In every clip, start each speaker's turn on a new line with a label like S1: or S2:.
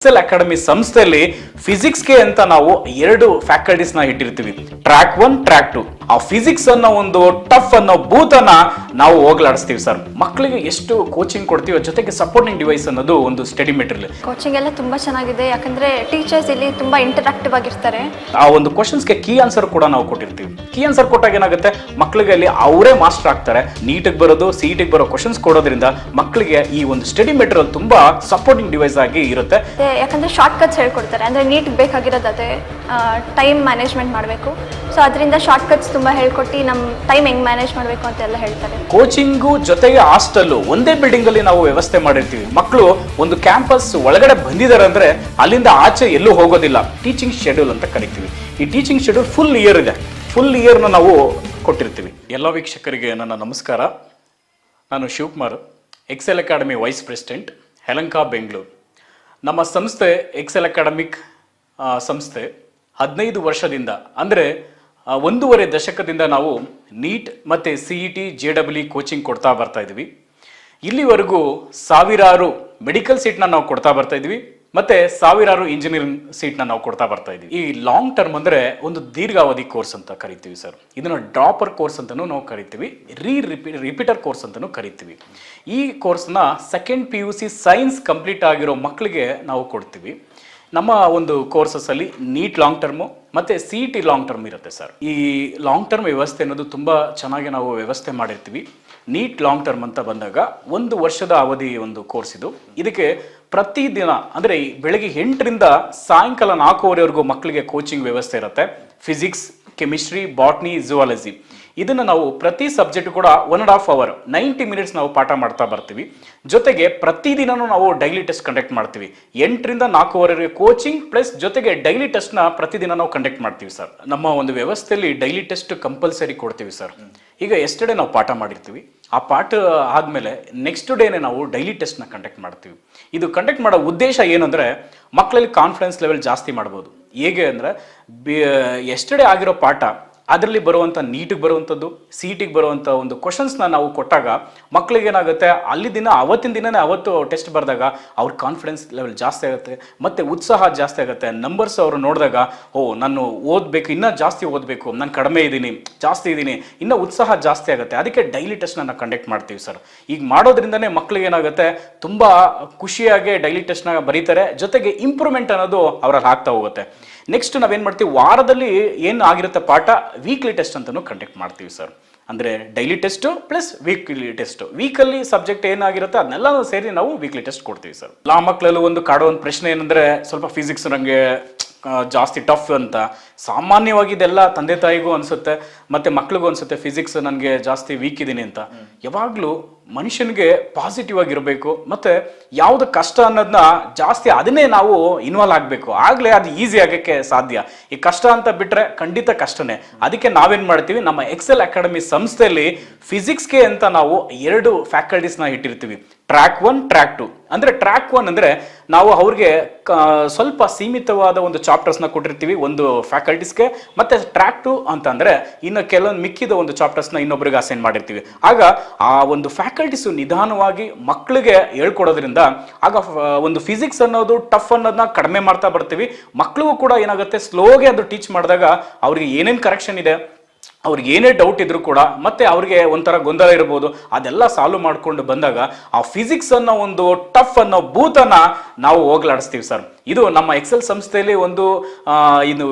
S1: Excel academy ಸಂಸ್ಥೆಯಲ್ಲಿ ಫಿಸಿಕ್ಸ್ಗೆ ಅಂತ ನಾವು ಎರಡು ಫ್ಯಾಕಲ್ಟೀಸ್ನ ಇಟ್ಟಿರ್ತೀವಿ. ಟ್ರ್ಯಾಕ್ ಒನ್ ಟ್ರ್ಯಾಕ್ ಟು ಆ ಫಿಸಿಕ್ಸ್ ಅನ್ನೋ ಒಂದು ಟಫ್ ಅನ್ನೋ ಬೂತ್ ಅನ್ನ ನಾವು ಹೋಗ್ಲಾಡಿಸ್ತೀವಿ ಸರ್ ಮಕ್ಕಳಿಗೆ ಎಷ್ಟು ಕೋಚಿಂಗ್ ಕೊಡ್ತೀವಿ ಜೊತೆಗೆ ಸಪೋರ್ಟಿಂಗ್ ಡಿವೈಸ್ ಅನ್ನೋದು ಒಂದು ಸ್ಟಡಿ ಮೆಟೀರಿಯಲ್
S2: ಕೋಚಿಂಗ್ ಎಲ್ಲ ತುಂಬಾ ಚೆನ್ನಾಗಿದೆ. ಯಾಕಂದ್ರೆ ಟೀಚರ್ಸ್ ಇಲ್ಲಿ ತುಂಬಾ ಇಂಟರಾಕ್ಟಿವ್ ಆಗಿರ್ತಾರೆ.
S1: ಆ ಒಂದು ಕ್ವಶನ್ಸ್ಗೆ ಕೀ ಆನ್ಸರ್ ಕೂಡ ನಾವು ಕೊಟ್ಟಿರ್ತೀವಿ. ಕೀ ಆನ್ಸರ್ ಕೊಟ್ಟಾಗ ಏನಾಗುತ್ತೆ? ಮಕ್ಕಳಿಗೆ ಅಲ್ಲಿ ಅವರೇ ಮಾಸ್ಟರ್ ಆಗ್ತಾರೆ. ನೀಟಿಗೆ ಬರೋದು ಸಿಟಿಗೆ ಬರೋ ಕ್ವಶನ್ಸ್ ಕೊಡೋದ್ರಿಂದ ಮಕ್ಕಳಿಗೆ ಈ ಒಂದು ಸ್ಟಡಿ ಮೆಟೀರಿಯಲ್ ತುಂಬಾ ಸಪೋರ್ಟಿಂಗ್ ಡಿವೈಸ್ ಆಗಿ ಇರುತ್ತೆ.
S2: ಯಾಕಂದರೆ ಶಾರ್ಟ್ ಕಟ್ಸ್ ಹೇಳ್ಕೊಡ್ತಾರೆ. ಅಂದರೆ ನೀಟ್ ಬೇಕಾಗಿರೋದು ಅದೇ ಟೈಮ್ ಮ್ಯಾನೇಜ್ಮೆಂಟ್ ಮಾಡಬೇಕು. ಸೊ ಅದರಿಂದ ಶಾರ್ಟ್ ಕಟ್ಸ್ ತುಂಬ ಹೇಳ್ಕೊಟ್ಟು ನಮ್ಮ ಟೈಮ್ ಹೆಂಗೆ ಮ್ಯಾನೇಜ್ ಮಾಡಬೇಕು ಅಂತೆಲ್ಲ ಹೇಳ್ತಾರೆ.
S1: ಕೋಚಿಂಗು ಜೊತೆಗೆ ಹಾಸ್ಟೆಲ್ಲು ಒಂದೇ ಬಿಲ್ಡಿಂಗಲ್ಲಿ ನಾವು ವ್ಯವಸ್ಥೆ ಮಾಡಿರ್ತೀವಿ. ಮಕ್ಕಳು ಒಂದು ಕ್ಯಾಂಪಸ್ ಒಳಗಡೆ ಬಂದಿದ್ದಾರೆ ಅಂದ್ರೆ ಅಲ್ಲಿಂದ ಆಚೆ ಎಲ್ಲೂ ಹೋಗೋದಿಲ್ಲ. ಟೀಚಿಂಗ್ ಶೆಡ್ಯೂಲ್ ಅಂತ ಕರಿತೀವಿ. ಈ ಟೀಚಿಂಗ್ ಶೆಡ್ಯೂಲ್ ಫುಲ್ ಇಯರ್ ಇದೆ. ಫುಲ್ ಇಯರ್ನ ನಾವು ಕೊಟ್ಟಿರ್ತೀವಿ. ಎಲ್ಲ ವೀಕ್ಷಕರಿಗೆ ನನ್ನ ನಮಸ್ಕಾರ. ನಾನು Shivakumar Excel academy vice president ಹೆಲಂಕಾ Bengaluru ನಮ್ಮ ಸಂಸ್ಥೆ ಎಕ್ಸೆಲ್ ಅಕಾಡೆಮಿಕ್ ಸಂಸ್ಥೆ ಹದಿನೈದು ವರ್ಷದಿಂದ, ಅಂದರೆ ಒಂದೂವರೆ ದಶಕದಿಂದ ನಾವು ನೀಟ್ ಮತ್ತು C E T J W coaching ಕೊಡ್ತಾ ಬರ್ತಾ ಇದ್ವಿ ಇಲ್ಲಿವರೆಗೂ ಸಾವಿರಾರು ಮೆಡಿಕಲ್ ಸೀಟ್ನ ನಾವು ಕೊಡ್ತಾ ಬರ್ತಾ ಇದ್ವಿ ಮತ್ತೆ ಸಾವಿರಾರು ಇಂಜಿನಿಯರಿಂಗ್ ಸೀಟ್ನ ನಾವು ಕೊಡ್ತಾ ಬರ್ತಾ ಇದ್ವಿ ಈ ಲಾಂಗ್ ಟರ್ಮ್ ಅಂದ್ರೆ ಒಂದು ದೀರ್ಘಾವಧಿ ಕೋರ್ಸ್ ಅಂತ ಕರಿತೀವಿ ಸರ್ ಇದನ್ನ ಡ್ರಾಪರ್ ಕೋರ್ಸ್ ಅಂತಲೂ ನಾವು ಕರಿತೀವಿ ರೀ ರಿಪಿ ರಿಪೀಟರ್ ಕೋರ್ಸ್ ಅಂತಲೂ ಕರಿತೀವಿ. ಈ ಕೋರ್ಸ್ನ second P U C science complete ಆಗಿರೋ ಮಕ್ಕಳಿಗೆ ನಾವು ಕೊಡ್ತೀವಿ. ನಮ್ಮ ಒಂದು ಕೋರ್ಸಸ್ ಅಲ್ಲಿ ನೀಟ್ ಲಾಂಗ್ ಟರ್ಮು ಮತ್ತೆ ಸಿ ಟಿ ಲಾಂಗ್ ಟರ್ಮ್ ಇರುತ್ತೆ ಸರ್ ಈ ಲಾಂಗ್ ಟರ್ಮ್ ವ್ಯವಸ್ಥೆ ಅನ್ನೋದು ತುಂಬ ಚೆನ್ನಾಗಿ ನಾವು ವ್ಯವಸ್ಥೆ ಮಾಡಿರ್ತೀವಿ. ನೀಟ್ ಲಾಂಗ್ ಟರ್ಮ್ ಅಂತ ಬಂದಾಗ ಒಂದು ವರ್ಷದ ಅವಧಿ ಒಂದು ಕೋರ್ಸ್ ಇದು. ಇದಕ್ಕೆ ಪ್ರತಿದಿನ ಅಂದ್ರೆ ಬೆಳಗ್ಗೆ ಎಂಟರಿಂದ ಸಾಯಂಕಾಲ ನಾಲ್ಕೂವರೆವರೆಗೂ ಮಕ್ಕಳಿಗೆ ಕೋಚಿಂಗ್ ವ್ಯವಸ್ಥೆ ಇರುತ್ತೆ. ಫಿಸಿಕ್ಸ್ ಕೆಮಿಸ್ಟ್ರಿ ಬಾಟ್ನಿ ಜುವಾಲಜಿ ಇದನ್ನು ನಾವು ಪ್ರತಿ ಸಬ್ಜೆಕ್ಟ್ ಕೂಡ one and half hour ninety minutes ನಾವು ಪಾಠ ಮಾಡ್ತಾ ಬರ್ತೀವಿ. ಜೊತೆಗೆ ಪ್ರತಿದಿನನೂ ನಾವು ಡೈಲಿ ಟೆಸ್ಟ್ ಕಂಡಕ್ಟ್ ಮಾಡ್ತೀವಿ. ಎಂಟರಿಂದ ನಾಲ್ಕೂವರೆಗೆ ಕೋಚಿಂಗ್ ಪ್ಲಸ್ ಜೊತೆಗೆ ಡೈಲಿ ಟೆಸ್ಟ್ನ ಪ್ರತಿದಿನ ನಾವು ಕಂಡಕ್ಟ್ ಮಾಡ್ತೀವಿ ಸರ್ ನಮ್ಮ ಒಂದು ವ್ಯವಸ್ಥೆಯಲ್ಲಿ ಡೈಲಿ ಟೆಸ್ಟ್ ಕಂಪಲ್ಸರಿ ಕೊಡ್ತೀವಿ ಸರ್ ಈಗ ಎಸ್ಟರ್ಡೇ ನಾವು ಪಾಠ ಮಾಡಿರ್ತೀವಿ. ಆ ಪಾಠ ಆದಮೇಲೆ ನೆಕ್ಸ್ಟ್ ಡೇನೆ ನಾವು ಡೈಲಿ ಟೆಸ್ಟ್ನ ಕಂಡಕ್ಟ್ ಮಾಡ್ತೀವಿ. ಇದು ಕಂಡಕ್ಟ್ ಮಾಡೋ ಉದ್ದೇಶ ಏನಂದರೆ ಮಕ್ಕಳಲ್ಲಿ ಕಾನ್ಫಿಡೆನ್ಸ್ ಲೆವೆಲ್ ಜಾಸ್ತಿ ಮಾಡ್ಬೋದು. ಹೇಗೆ ಅಂದರೆ ಎಸ್ಟರ್ಡೇ ಆಗಿರೋ ಪಾಠ ಅದರಲ್ಲಿ ಬರುವಂಥ ನೀಟಿಗೆ ಬರುವಂಥದ್ದು ಸೀಟಿಗೆ ಬರುವಂಥ ಒಂದು ಕ್ವಶನ್ಸ್ನ ನಾವು ಕೊಟ್ಟಾಗ ಮಕ್ಕಳಿಗೆ ಏನಾಗುತ್ತೆ? ಅಲ್ಲಿ ದಿನ, ಅವತ್ತಿನ ದಿನನೇ ಅವತ್ತು ಟೆಸ್ಟ್ ಬರೆದಾಗ ಅವ್ರ ಕಾನ್ಫಿಡೆನ್ಸ್ ಲೆವೆಲ್ ಜಾಸ್ತಿ ಆಗುತ್ತೆ, ಮತ್ತು ಉತ್ಸಾಹ ಜಾಸ್ತಿ ಆಗುತ್ತೆ. ನಂಬರ್ಸ್ ಅವರು ನೋಡಿದಾಗ, ಓ, ನಾನು ಓದಬೇಕು, ಇನ್ನೂ ಜಾಸ್ತಿ ಓದಬೇಕು, ನಾನು ಕಡಿಮೆ ಇದ್ದೀನಿ, ಜಾಸ್ತಿ ಇದ್ದೀನಿ, ಇನ್ನೂ ಉತ್ಸಾಹ ಜಾಸ್ತಿ ಆಗುತ್ತೆ. ಅದಕ್ಕೆ ಡೈಲಿ ಟೆಸ್ಟ್ನ ನಾವು ಕಂಡಕ್ಟ್ ಮಾಡ್ತೀವಿ ಸರ್ ಈಗ ಮಾಡೋದ್ರಿಂದನೇ ಮಕ್ಕಳಿಗೆ ಏನಾಗುತ್ತೆ? ತುಂಬ ಖುಷಿಯಾಗಿ ಡೈಲಿ ಟೆಸ್ಟ್ನ ಬರೀತಾರೆ. ಜೊತೆಗೆ ಇಂಪ್ರೂವ್ಮೆಂಟ್ ಅನ್ನೋದು ಅವರಲ್ಲಿ ಆಗ್ತಾ ಹೋಗುತ್ತೆ. ನೆಕ್ಸ್ಟ್ ನಾವೇನು ಮಾಡ್ತೀವಿ? ವಾರದಲ್ಲಿ ಏನು ಆಗಿರುತ್ತೆ ಪಾಠ? ವೀಕ್ಲಿ ಟೆಸ್ಟ್ ಅಂತಲೂ ಕಂಡಕ್ಟ್ ಮಾಡ್ತೀವಿ ಸರ್ ಅಂದರೆ daily test plus weekly test ವೀಕಲ್ಲಿ ಸಬ್ಜೆಕ್ಟ್ ಏನಾಗಿರುತ್ತೆ ಅದನ್ನೆಲ್ಲ ಸೇರಿ ನಾವು ವೀಕ್ಲಿ ಟೆಸ್ಟ್ ಕೊಡ್ತೀವಿ ಸರ್ ಲಾ ಮಕ್ಕಳಲ್ಲೂ ಒಂದು ಕಾಡೋ ಒಂದು ಪ್ರಶ್ನೆ ಏನಂದರೆ ಸ್ವಲ್ಪ ಫಿಸಿಕ್ಸ್ ನನಗೆ ಜಾಸ್ತಿ ಟಫ್ ಅಂತ. ಸಾಮಾನ್ಯವಾಗಿ ಇದೆಲ್ಲ ತಂದೆ ತಾಯಿಗೂ ಅನಿಸುತ್ತೆ ಮತ್ತು ಮಕ್ಳಿಗೂ ಅನಿಸುತ್ತೆ ಫಿಸಿಕ್ಸ್ ನನಗೆ ಜಾಸ್ತಿ ವೀಕ್ ಇದ್ದೀನಿ ಅಂತ. ಯಾವಾಗಲೂ ಮನುಷ್ಯನಿಗೆ ಪಾಸಿಟಿವ್ ಆಗಿರಬೇಕು ಮತ್ತು ಯಾವುದು ಕಷ್ಟ ಅನ್ನೋದನ್ನ ಜಾಸ್ತಿ ಅದನ್ನೇ ನಾವು ಇನ್ವಾಲ್ವ್ ಆಗಬೇಕು. ಆಗಲೇ ಅದು ಈಸಿ ಆಗೋಕ್ಕೆ ಸಾಧ್ಯ. ಈ ಕಷ್ಟ ಅಂತ ಬಿಟ್ಟರೆ ಖಂಡಿತ ಕಷ್ಟನೇ. ಅದಕ್ಕೆ ನಾವೇನು ಮಾಡ್ತೀವಿ? ನಮ್ಮ ಎಕ್ಸೆಲ್ ಅಕಾಡೆಮಿ ಸಂಸ್ಥೆಯಲ್ಲಿ ಫಿಸಿಕ್ಸ್ಗೆ ಅಂತ ನಾವು ಎರಡು ಫ್ಯಾಕಲ್ಟೀಸ್ನ ಇಟ್ಟಿರ್ತೀವಿ. ಟ್ರ್ಯಾಕ್ ಒನ್ ಟ್ರ್ಯಾಕ್ ಟು ಅಂದರೆ ಟ್ರ್ಯಾಕ್ ಒನ್ ಅಂದರೆ ನಾವು ಅವ್ರಿಗೆ ಸ್ವಲ್ಪ ಸೀಮಿತವಾದ ಒಂದು ಚಾಪ್ಟರ್ಸ್ನ ಕೊಟ್ಟಿರ್ತೀವಿ, ಒಂದು ಫ್ಯಾಕಲ್ಟೀಸ್ಗೆ ಮತ್ತು ಟ್ರ್ಯಾಕ್ ಟು ಅಂತಂದರೆ ಇನ್ನು ಕೆಲವೊಂದು ಮಿಕ್ಕಿದ ಒಂದು ಚಾಪ್ಟರ್ಸ್ನ ಇನ್ನೊಬ್ರಿಗೆ ಅಸೈನ್ ಮಾಡಿರ್ತೀವಿ. ಆಗ ಆ ಒಂದು ಫ್ಯಾಕಲ್ಟೀಸು ನಿಧಾನವಾಗಿ ಮಕ್ಕಳಿಗೆ ಹೇಳ್ಕೊಡೋದ್ರಿಂದ ಆಗ ಒಂದು ಫಿಸಿಕ್ಸ್ ಅನ್ನೋದು ಟಫ್ ಅನ್ನೋದನ್ನ ಕಡಿಮೆ ಮಾಡ್ತಾ ಬರ್ತೀವಿ. ಮಕ್ಕಳಿಗೂ ಕೂಡ ಏನಾಗುತ್ತೆ ಸ್ಲೋಗೆ ಅದು ಟೀಚ್ ಮಾಡಿದಾಗ ಅವ್ರಿಗೆ ಏನೇನು ಕರೆಕ್ಷನ್ ಇದೆ? ಅವ್ರಿಗೆ ಏನೇ ಡೌಟ್ ಇದ್ರು ಕೂಡ ಮತ್ತೆ ಅವ್ರಿಗೆ ಒಂಥರ ಗೊಂದಲ ಇರ್ಬೋದು, ಅದೆಲ್ಲ ಸಾಲ್ವ್ ಮಾಡ್ಕೊಂಡು ಬಂದಾಗ ಆ ಫಿಸಿಕ್ಸ್ ಅನ್ನೋ ಒಂದು ಟಫ್ ಅನ್ನೋ ಭೂತನ ನಾವು ಹೋಗ್ಲಾಡಿಸ್ತೀವಿ ಸರ್. ಇದು ನಮ್ಮ ಎಕ್ಸೆಲ್ ಸಂಸ್ಥೆಯಲ್ಲಿ ಒಂದು ಇದು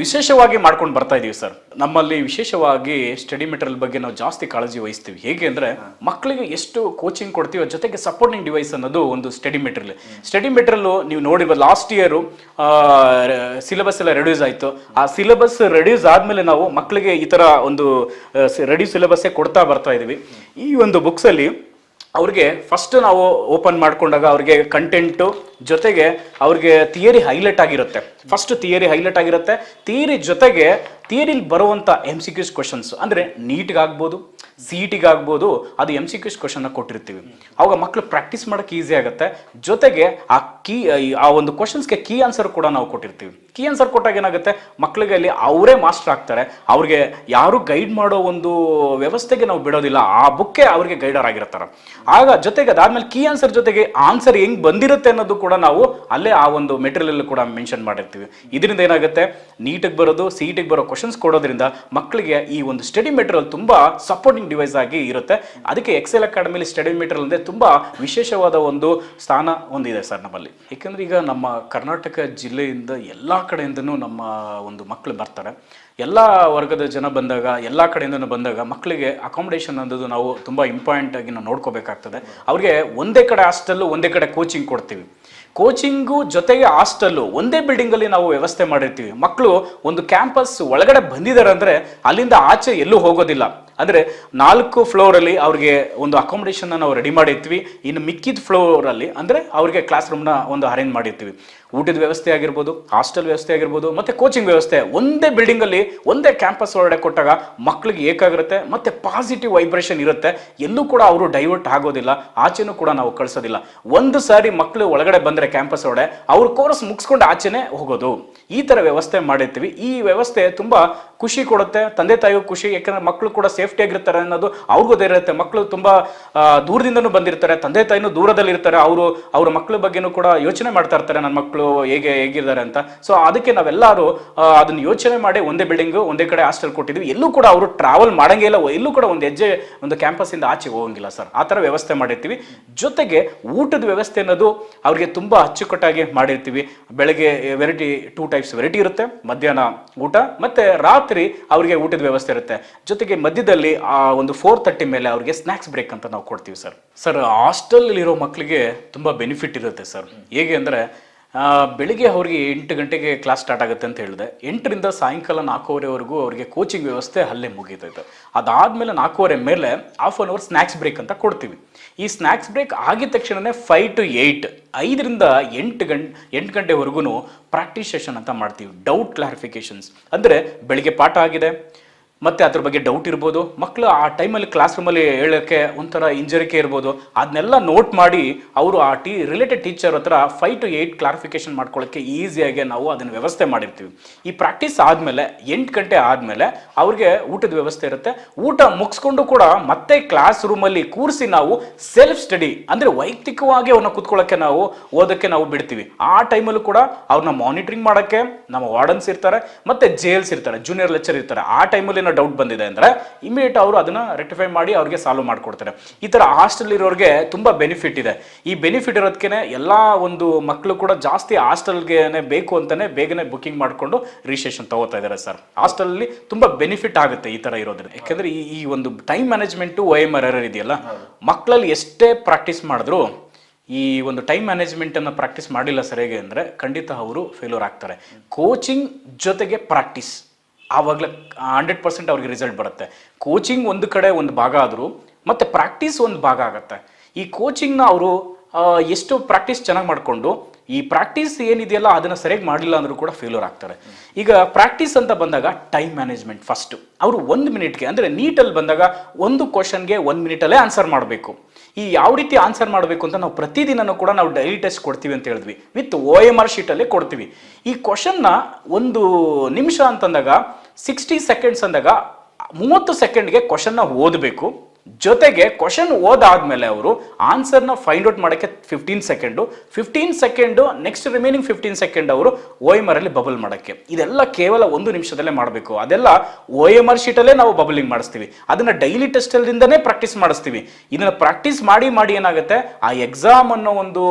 S1: ವಿಶೇಷವಾಗಿ ಮಾಡ್ಕೊಂಡು ಬರ್ತಾ ಇದೀವಿ ಸರ್. ನಮ್ಮಲ್ಲಿ ವಿಶೇಷವಾಗಿ ಸ್ಟಡಿ ಮೆಟೀರಿಯಲ್ ಬಗ್ಗೆ ನಾವು ಜಾಸ್ತಿ ಕಾಳಜಿ ವಹಿಸ್ತೀವಿ. ಹೇಗೆ ಅಂದರೆ ಮಕ್ಕಳಿಗೆ ಎಷ್ಟು ಕೋಚಿಂಗ್ ಕೊಡ್ತೀವೋ ಜೊತೆಗೆ ಸಪೋರ್ಟಿಂಗ್ ಡಿವೈಸ್ ಅನ್ನೋದು ಒಂದು ಸ್ಟಡಿ ಮೆಟೀರಿಯಲ್ ಸ್ಟಡಿ ಮೆಟೀರಿಯಲ್ ನೀವು ನೋಡಿರ್ಬೋದು ಲಾಸ್ಟ್ ಇಯರು ಸಿಲೆಬಸ್ ಎಲ್ಲ ರೆಡ್ಯೂಸ್ ಆಯಿತು. ಆ ಸಿಲೆಬಸ್ ರೆಡ್ಯೂಸ್ ಆದಮೇಲೆ ನಾವು ಮಕ್ಕಳಿಗೆ ಈ ಥರ ಒಂದು ರೆಡಿ ಸಿಲೆಬಸ್ಸೇ ಕೊಡ್ತಾ ಬರ್ತಾ ಇದೀವಿ. ಈ ಒಂದು ಬುಕ್ಸಲ್ಲಿ ಅವ್ರಿಗೆ ಫಸ್ಟ್ ನಾವು ಓಪನ್ ಮಾಡ್ಕೊಂಡಾಗ ಅವ್ರಿಗೆ ಕಂಟೆಂಟು ಜೊತೆಗೆ ಅವ್ರಿಗೆ ಥಿಯರಿ ಹೈಲೈಟ್ ಆಗಿರುತ್ತೆ. ಫಸ್ಟ್ ಥಿಯರಿ ಹೈಲೈಟ್ ಆಗಿರುತ್ತೆ. ಥಿಯರಿ ಜೊತೆಗೆ ಥಿಯರಿಲಿ ಬರುವಂಥ ಎಂ ಸಿ ಕ್ಯೂಸ್ ಕ್ವಶನ್ಸ್ ಅಂದರೆ ನೀಟ್ಗಾಗ್ಬೋದು ಸಿ ಅದು ಎಂ ಸಿ ಕ್ಯೂಸ್ ಕ್ವಶನ್ನ ಕೊಟ್ಟಿರ್ತೀವಿ. ಅವಾಗ ಮಕ್ಕಳು ಪ್ರಾಕ್ಟೀಸ್ ಮಾಡೋಕೆ ಈಸಿ ಆಗುತ್ತೆ. ಜೊತೆಗೆ ಆ ಕೀ ಆ ಒಂದು ಕ್ವಶನ್ಸ್ಗೆ ಕೀ ಆನ್ಸರ್ ಕೂಡ ನಾವು ಕೊಟ್ಟಿರ್ತೀವಿ. ಕೀ ಆನ್ಸರ್ ಕೊಟ್ಟಾಗ ಏನಾಗುತ್ತೆ? ಮಕ್ಕಳಿಗೆ ಅಲ್ಲಿ ಅವರೇ ಮಾಸ್ಟರ್ ಆಗ್ತಾರೆ. ಅವ್ರಿಗೆ ಯಾರು ಗೈಡ್ ಮಾಡೋ ಒಂದು ವ್ಯವಸ್ಥೆಗೆ ನಾವು ಬಿಡೋದಿಲ್ಲ. ಆ ಬುಕ್ಕೆ ಅವ್ರಿಗೆ ಗೈಡರ್ ಆಗಿರ್ತಾರೆ. ಆಗ ಜೊತೆಗೆ ಅದಾದ್ಮೇಲೆ ಕೀ ಆನ್ಸರ್ ಜೊತೆಗೆ ಆನ್ಸರ್ ಹೆಂಗ್ ಬಂದಿರುತ್ತೆ ಅನ್ನೋದು ಕೂಡ ನಾವು ಅಲ್ಲೇ ಆ ಒಂದು ಮೆಟೀರಿಯಲ್ ಕೂಡ ಮೆನ್ಷನ್ ಮಾಡಿರ್ತೀವಿ. ಇದರಿಂದ ಏನಾಗುತ್ತೆ? ನೀಟಿಗೆ ಬರೋದು, ಸೀಟಿಗೆ ಬರೋ ಕ್ವಶನ್ಸ್ ಕೊಡೋದ್ರಿಂದ ಮಕ್ಕಳಿಗೆ ಈ ಒಂದು ಸ್ಟಡಿ ಮೆಟೀರಿಯಲ್ ತುಂಬಾ ಸಪೋರ್ಟಿಂಗ್ ಡಿವೈಸ್ ಆಗಿ ಇರುತ್ತೆ. ಅದಕ್ಕೆ ಎಕ್ಸೆಲ್ ಅಕಾಡೆಮಿಲಿ ಸ್ಟಡಿ ಮೆಟೀರಿಯಲ್ ಅಂದ್ರೆ ತುಂಬಾ ವಿಶೇಷವಾದ ಒಂದು ಸ್ಥಾನ ಹೊಂದಿದೆ ಸರ್ ನಮ್ಮಲ್ಲಿ. ಯಾಕಂದ್ರೆ ಈಗ ನಮ್ಮ ಕರ್ನಾಟಕ ಜಿಲ್ಲೆಯಿಂದ ಎಲ್ಲಾ ಕಡೆಯಿಂದನೂ ನಮ್ಮ ಒಂದು ಮಕ್ಕಳು ಬರ್ತಾರೆ. ಎಲ್ಲ ವರ್ಗದ ಜನ ಬಂದಾಗ, ಎಲ್ಲ ಕಡೆಯಿಂದನೂ ಬಂದಾಗ ಮಕ್ಕಳಿಗೆ ಅಕಾಮಿಡೇಷನ್ ಅನ್ನೋದು ನಾವು ತುಂಬ ಇಂಪಾರ್ಟೆಂಟ್ ಆಗಿ ನಾವು ನೋಡ್ಕೋಬೇಕಾಗ್ತದೆ. ಅವ್ರಿಗೆ ಒಂದೇ ಕಡೆ ಹಾಸ್ಟೆಲ್ಲು ಒಂದೇ ಕಡೆ ಕೋಚಿಂಗ್ ಕೊಡ್ತೀವಿ. ಕೋಚಿಂಗು ಜೊತೆಗೆ ಹಾಸ್ಟೆಲ್ಲು ಒಂದೇ ಬಿಲ್ಡಿಂಗಲ್ಲಿ ನಾವು ವ್ಯವಸ್ಥೆ ಮಾಡಿರ್ತೀವಿ. ಮಕ್ಕಳು ಒಂದು ಕ್ಯಾಂಪಸ್ ಒಳಗಡೆ ಬಂದಿದ್ದಾರೆ ಅಂದರೆ ಅಲ್ಲಿಂದ ಆಚೆ ಎಲ್ಲೂ ಹೋಗೋದಿಲ್ಲ. ಅಂದರೆ ನಾಲ್ಕು ಫ್ಲೋರಲ್ಲಿ ಅವ್ರಿಗೆ ಒಂದು ಅಕಾಮಿಡೇಷನ್ ನಾವು ರೆಡಿ ಮಾಡಿರ್ತೀವಿ. ಇನ್ನು ಮಿಕ್ಕಿದ ಫ್ಲೋರಲ್ಲಿ ಅಂದರೆ ಅವ್ರಿಗೆ ಕ್ಲಾಸ್ ರೂಮ್ನ ಒಂದು ಅರೇಂಜ್ ಮಾಡಿರ್ತೀವಿ. ಊಟದ ವ್ಯವಸ್ಥೆ ಆಗಿರ್ಬೋದು ಹಾಸ್ಟೆಲ್ ವ್ಯವಸ್ಥೆ ಆಗಿರ್ಬೋದು, ಮತ್ತೆ ಕೋಚಿಂಗ್ ವ್ಯವಸ್ಥೆ. ಒಂದೇ ಬಿಲ್ಡಿಂಗ್ ಅಲ್ಲಿ ಒಂದೇ ಕ್ಯಾಂಪಸ್ ಒಳಗಡೆ ಕೊಟ್ಟಾಗ ಮಕ್ಕಳಿಗೆ ಏಕಾಗಿರುತ್ತೆ ಮತ್ತೆ ಪಾಸಿಟಿವ್ ವೈಬ್ರೇಷನ್ ಇರುತ್ತೆ. ಎಲ್ಲೂ ಕೂಡ ಅವರು ಡೈವರ್ಟ್ ಆಗೋದಿಲ್ಲ. ಆಚೆನೂ ಕೂಡ ನಾವು ಕಳಿಸೋದಿಲ್ಲ. ಒಂದು ಸಾರಿ ಮಕ್ಕಳು ಒಳಗಡೆ ಬಂದರೆ ಕ್ಯಾಂಪಸ್ ಒಳಗಡೆ, ಅವ್ರ ಕೋರ್ಸ್ ಮುಗಿಸ್ಕೊಂಡು ಆಚೆನೇ ಹೋಗೋದು. ಈ ಥರ ವ್ಯವಸ್ಥೆ ಮಾಡಿರ್ತೀವಿ. ಈ ವ್ಯವಸ್ಥೆ ತುಂಬಾ ಖುಷಿ ಕೊಡುತ್ತೆ, ತಂದೆ ತಾಯಿಗೂ ಖುಷಿ, ಯಾಕಂದ್ರೆ ಮಕ್ಕಳು ಕೂಡ ಸೇಫ್ಟಿ ಆಗಿರ್ತಾರೆ ಅನ್ನೋದು ಅವ್ರಿಗೂ ಧೈರ್ಯ ಇರುತ್ತೆ. ಮಕ್ಕಳು ತುಂಬಾ ದೂರದಿಂದನೂ ಬಂದಿರ್ತಾರೆ, ತಂದೆ ತಾಯಿನೂ ದೂರದಲ್ಲಿ ಇರ್ತಾರೆ, ಅವರು, ಅವ್ರ ಮಕ್ಕಳ ಬಗ್ಗೆನೂ ಕೂಡ ಯೋಚನೆ ಮಾಡ್ತಾ ಇರ್ತಾರೆ, ನನ್ನ ಮಕ್ಕಳು ಹೇಗೆ, ಹೇಗಿದ್ದಾರೆ ಅಂತ. ಸೊ ಅದಕ್ಕೆ ನಾವೆಲ್ಲರೂ ಅದನ್ನ ಯೋಚನೆ ಮಾಡಿ ಒಂದೇ ಬಿಲ್ಡಿಂಗ್ ಒಂದೇ ಕಡೆ ಹಾಸ್ಟೆಲ್ ಕೊಟ್ಟಿದ್ವಿ. ಎಲ್ಲೂ ಕೂಡ ಅವರು ಟ್ರಾವೆಲ್ ಮಾಡಂಗೇ ಇಲ್ಲ, ಎಲ್ಲೂ ಕೂಡ ಒಂದು ಹೆಜ್ಜೆ, ಒಂದು ಕ್ಯಾಂಪಸ್ ಇಂದ ಆಚೆ ಹೋಗಂಗಿಲ್ಲ ಸರ್. ಆ ಥರ ವ್ಯವಸ್ಥೆ ಮಾಡಿರ್ತೀವಿ. ಜೊತೆಗೆ ಊಟದ ವ್ಯವಸ್ಥೆ ಅನ್ನೋದು ಅವ್ರಿಗೆ ತುಂಬಾ ಅಚ್ಚುಕಟ್ಟಾಗಿ ಮಾಡಿರ್ತೀವಿ. ಬೆಳಗ್ಗೆ ವೆರೈಟಿ ಟೂ ಟೈಪ್ಸ್ ವೆರೈಟಿ ಇರುತ್ತೆ. ಮಧ್ಯಾಹ್ನ ಊಟ, ಮತ್ತೆ ರಾತ್ರಿ ಅವರಿಗೆ ಊಟದ ವ್ಯವಸ್ಥೆ ಇರುತ್ತೆ. ಜೊತೆಗೆ ಮಧ್ಯದಲ್ಲಿ ಆ ಒಂದು ಫೋರ್ ತರ್ಟಿ ಮೇಲೆ ಅವರಿಗೆ ಸ್ನ್ಯಾಕ್ಸ್ ಬ್ರೇಕ್ ಅಂತ ನಾವು ಕೊಡ್ತೀವಿ ಸರ್. ಸರ್ ಹಾಸ್ಟೆಲ್ ಇರೋ ಮಕ್ಕಳಿಗೆ ತುಂಬಾ ಬೆನಿಫಿಟ್ ಇರುತ್ತೆ ಸರ್. ಹೇಗೆ ಅಂದ್ರೆ ಬೆಳಿಗ್ಗೆ ಅವ್ರಿಗೆ ಎಂಟು ಗಂಟೆಗೆ ಕ್ಲಾಸ್ ಸ್ಟಾರ್ಟ್ ಆಗುತ್ತೆ ಅಂತ ಹೇಳಿದೆ. ಎಂಟರಿಂದ ಸಾಯಂಕಾಲ ನಾಲ್ಕೂವರೆವರೆಗೂ ಅವರಿಗೆ ಕೋಚಿಂಗ್ ವ್ಯವಸ್ಥೆ ಅಲ್ಲೇ ಮುಗೀತೈತೆ. ಅದಾದಮೇಲೆ ನಾಲ್ಕೂವರೆ ಮೇಲೆ half an hour snacks break ಅಂತ ಕೊಡ್ತೀವಿ. ಈ ಸ್ನ್ಯಾಕ್ಸ್ ಬ್ರೇಕ್ ಆಗಿದ ತಕ್ಷಣವೇ ಫೈವ್ ಟು ಏಯ್ಟ್ ಐದರಿಂದ ಎಂಟು ಗಂಟೆ ಎಂಟು ಗಂಟೆವರೆಗೂ ಪ್ರಾಕ್ಟೀಸ್ ಸೆಷನ್ ಅಂತ ಮಾಡ್ತೀವಿ. ಡೌಟ್ ಕ್ಲಾರಿಫಿಕೇಷನ್ಸ್ ಅಂದರೆ ಬೆಳಿಗ್ಗೆ ಪಾಠ ಆಗಿದೆ. ಮತ್ತೆ ಅದ್ರ ಬಗ್ಗೆ ಡೌಟ್ ಇರ್ಬೋದು. ಮಕ್ಕಳು ಆ ಟೈಮಲ್ಲಿ ಕ್ಲಾಸ್ ರೂಮಲ್ಲಿ ಹೇಳೋಕ್ಕೆ ಒಂಥರ ಹಿಂಜರಿಕೆ ಇರ್ಬೋದು. ಅದನ್ನೆಲ್ಲ ನೋಟ್ ಮಾಡಿ ಅವರು ಆ ಟಿ ರಿಲೇಟೆಡ್ ಟೀಚರ್ ಹತ್ರ ಫೈವ್ ಟು ಏಯ್ಟ್ ಕ್ಲಾರಿಫಿಕೇಶನ್ ಮಾಡ್ಕೊಳ್ಳೋಕ್ಕೆ ಈಸಿಯಾಗಿ ನಾವು ಅದನ್ನು ವ್ಯವಸ್ಥೆ ಮಾಡಿರ್ತೀವಿ. ಈ ಪ್ರಾಕ್ಟೀಸ್ ಆದಮೇಲೆ, ಎಂಟು ಗಂಟೆ ಆದಮೇಲೆ ಅವ್ರಿಗೆ ಊಟದ ವ್ಯವಸ್ಥೆ ಇರುತ್ತೆ. ಊಟ ಮುಗಿಸ್ಕೊಂಡು ಕೂಡ ಮತ್ತೆ ಕ್ಲಾಸ್ ರೂಮಲ್ಲಿ ಕೂರಿಸಿ ನಾವು ಸೆಲ್ಫ್ ಸ್ಟಡಿ ಅಂದರೆ ವೈಯಕ್ತಿಕವಾಗಿ ಅವನ್ನ ಕೂತ್ಕೊಳ್ಳೋಕ್ಕೆ ನಾವು ಓದೋಕ್ಕೆ ನಾವು ಬಿಡ್ತೀವಿ. ಆ ಟೈಮಲ್ಲೂ ಕೂಡ ಅವ್ರನ್ನ ಮಾನಿಟ್ರಿಂಗ್ ಮಾಡೋಕ್ಕೆ ನಮ್ಮ ವಾರ್ಡನ್ಸ್ ಇರ್ತಾರೆ, ಮತ್ತೆ ಜೇಲ್ಸ್ ಇರ್ತಾರೆ ಜೂನಿಯರ್ ಲೆಕ್ಚರ್ ಇರ್ತಾರೆ. ಆ ಟೈಮಲ್ಲಿ ಏನೋ ಡೌಟ್ ಬಂದಿದೆ ಅಂದರೆ ಇಮಿಡಿಯೇಟ್ ಅವರು ಅದನ್ನು ರೆಕ್ಟಿಫೈ ಮಾಡಿ ಅವ್ರಿಗೆ ಸಾಲ್ವ್ ಮಾಡಿಕೊಡ್ತಾರೆ. ಈ ಥರ ಹಾಸ್ಟೆಲ್ ಇರೋರಿಗೆ ತುಂಬ ಬೆನಿಫಿಟ್ ಇದೆ. ಈ ಬೆನಿಫಿಟ್ ಇರೋದಕ್ಕೆ ಎಲ್ಲ ಒಂದು ಮಕ್ಕಳು ಕೂಡ ಜಾಸ್ತಿ ಹಾಸ್ಟೆಲ್ಗೆ ಬೇಕು ಅಂತಲೇ ಬೇಗನೆ ಬುಕಿಂಗ್ ಮಾಡಿಕೊಂಡು ರಿಜಿಸ್ಟ್ರೇಷನ್ ತಗೋತಾ ಇದ್ದಾರೆ ಸರ್ ಹಾಸ್ಟೆಲಲ್ಲಿ ತುಂಬ ಬೆನಿಫಿಟ್ ಆಗುತ್ತೆ ಈ ಥರ ಇರೋದ್ರೆ ಯಾಕೆಂದರೆ ಈ ಒಂದು time management O M R ಇದೆಯಲ್ಲ ಮಕ್ಕಳಲ್ಲಿ ಎಷ್ಟೇ ಪ್ರಾಕ್ಟೀಸ್ ಮಾಡಿದ್ರು ಈ ಒಂದು ಟೈಮ್ ಮ್ಯಾನೇಜ್ಮೆಂಟ್ ಅನ್ನ ಪ್ರಾಕ್ಟೀಸ್ ಮಾಡಿಲ್ಲ ಸರಿಯಾಗಿ ಅಂದರೆ ಖಂಡಿತ ಅವರು ಫೇಲ್ಯೂರ್ ಆಗ್ತಾರೆ. ಕೋಚಿಂಗ್ ಜೊತೆಗೆ ಪ್ರಾಕ್ಟೀಸ್ ಆವಾಗಲೇ ಹಂಡ್ರೆಡ್ ಪರ್ಸೆಂಟ್ ಅವ್ರಿಗೆ ರಿಸಲ್ಟ್ ಬರುತ್ತೆ. ಕೋಚಿಂಗ್ ಒಂದು ಕಡೆ ಒಂದು ಭಾಗ ಆದರೂ, ಮತ್ತು ಪ್ರಾಕ್ಟೀಸ್ ಒಂದು ಭಾಗ ಆಗುತ್ತೆ. ಈ ಕೋಚಿಂಗ್ನ ಅವರು ಎಷ್ಟು ಪ್ರಾಕ್ಟೀಸ್ ಚೆನ್ನಾಗಿ ಮಾಡಿಕೊಂಡು, ಈ ಪ್ರಾಕ್ಟೀಸ್ ಏನಿದೆಯಲ್ಲ ಅದನ್ನು ಸರಿಯಾಗಿ ಮಾಡಲಿಲ್ಲ ಅಂದರೂ ಕೂಡ ಫೇಲ್ಯೂರ್ ಆಗ್ತಾರೆ. ಈಗ ಪ್ರಾಕ್ಟೀಸ್ ಅಂತ ಬಂದಾಗ ಟೈಮ್ ಮ್ಯಾನೇಜ್ಮೆಂಟ್ ಫಸ್ಟು ಅವರು ಒಂದು ಮಿನಿಟ್ಗೆ ಅಂದರೆ ನೀಟಲ್ಲಿ ಬಂದಾಗ ಒಂದು ಕ್ವಶನ್ಗೆ ಒಂದು ಮಿನಿಟಲ್ಲೇ ಆನ್ಸರ್ ಮಾಡಬೇಕು. ಈ ಯಾವ ರೀತಿ ಆನ್ಸರ್ ಮಾಡಬೇಕು ಅಂತ ನಾವು ಪ್ರತಿದಿನನೂ ಕೂಡ ನಾವು ಡೈಲಿ ಟೆಸ್ಟ್ ಕೊಡ್ತೀವಿ ಅಂತ ಹೇಳಿದ್ವಿ. ವಿತ್ ಓ ಎಂ ಆರ್ ಶೀಟಲ್ಲೇ ಕೊಡ್ತೀವಿ. ಈ ಕ್ವಶನ್ನ ಒಂದು ನಿಮಿಷ ಅಂತಂದಾಗ ಸಿಕ್ಸ್ಟಿ ಸೆಕೆಂಡ್ಸ್ ಅಂದಾಗ, ಮೂವತ್ತು ಸೆಕೆಂಡ್ಗೆ ಕ್ವಶನ್ನ ಓದಬೇಕು. ಜೊತೆಗೆ ಕ್ವಶನ್ ಓದಾದ್ಮೇಲೆ ಅವರು ಆನ್ಸರ್ನ ಫೈಂಡ್ ಔಟ್ ಮಾಡೋಕ್ಕೆ fifteen second fifteen second next remaining fifteen second ಅವರು ಓ ಎಂ ಆರ್ ಅಲ್ಲಿ ಬಬಲ್ ಮಾಡೋಕ್ಕೆ. ಇದೆಲ್ಲ ಕೇವಲ ಒಂದು ನಿಮಿಷದಲ್ಲೇ ಮಾಡಬೇಕು. ಅದೆಲ್ಲ ಓ ಎಂ ಆರ್ ಶೀಟಲ್ಲೇ ನಾವು ಬಬಲಿಂಗ್ ಮಾಡಿಸ್ತೀವಿ. ಅದನ್ನ ಡೈಲಿ ಟೆಸ್ಟಲ್ಲಿಂದನೇ ಪ್ರಾಕ್ಟೀಸ್ ಮಾಡಿಸ್ತೀವಿ. ಇದನ್ನ ಪ್ರಾಕ್ಟೀಸ್ ಮಾಡಿ ಮಾಡಿ ಏನಾಗುತ್ತೆ? ಆ ಎಕ್ಸಾಮ್ ಅನ್ನೋ ಒಂದು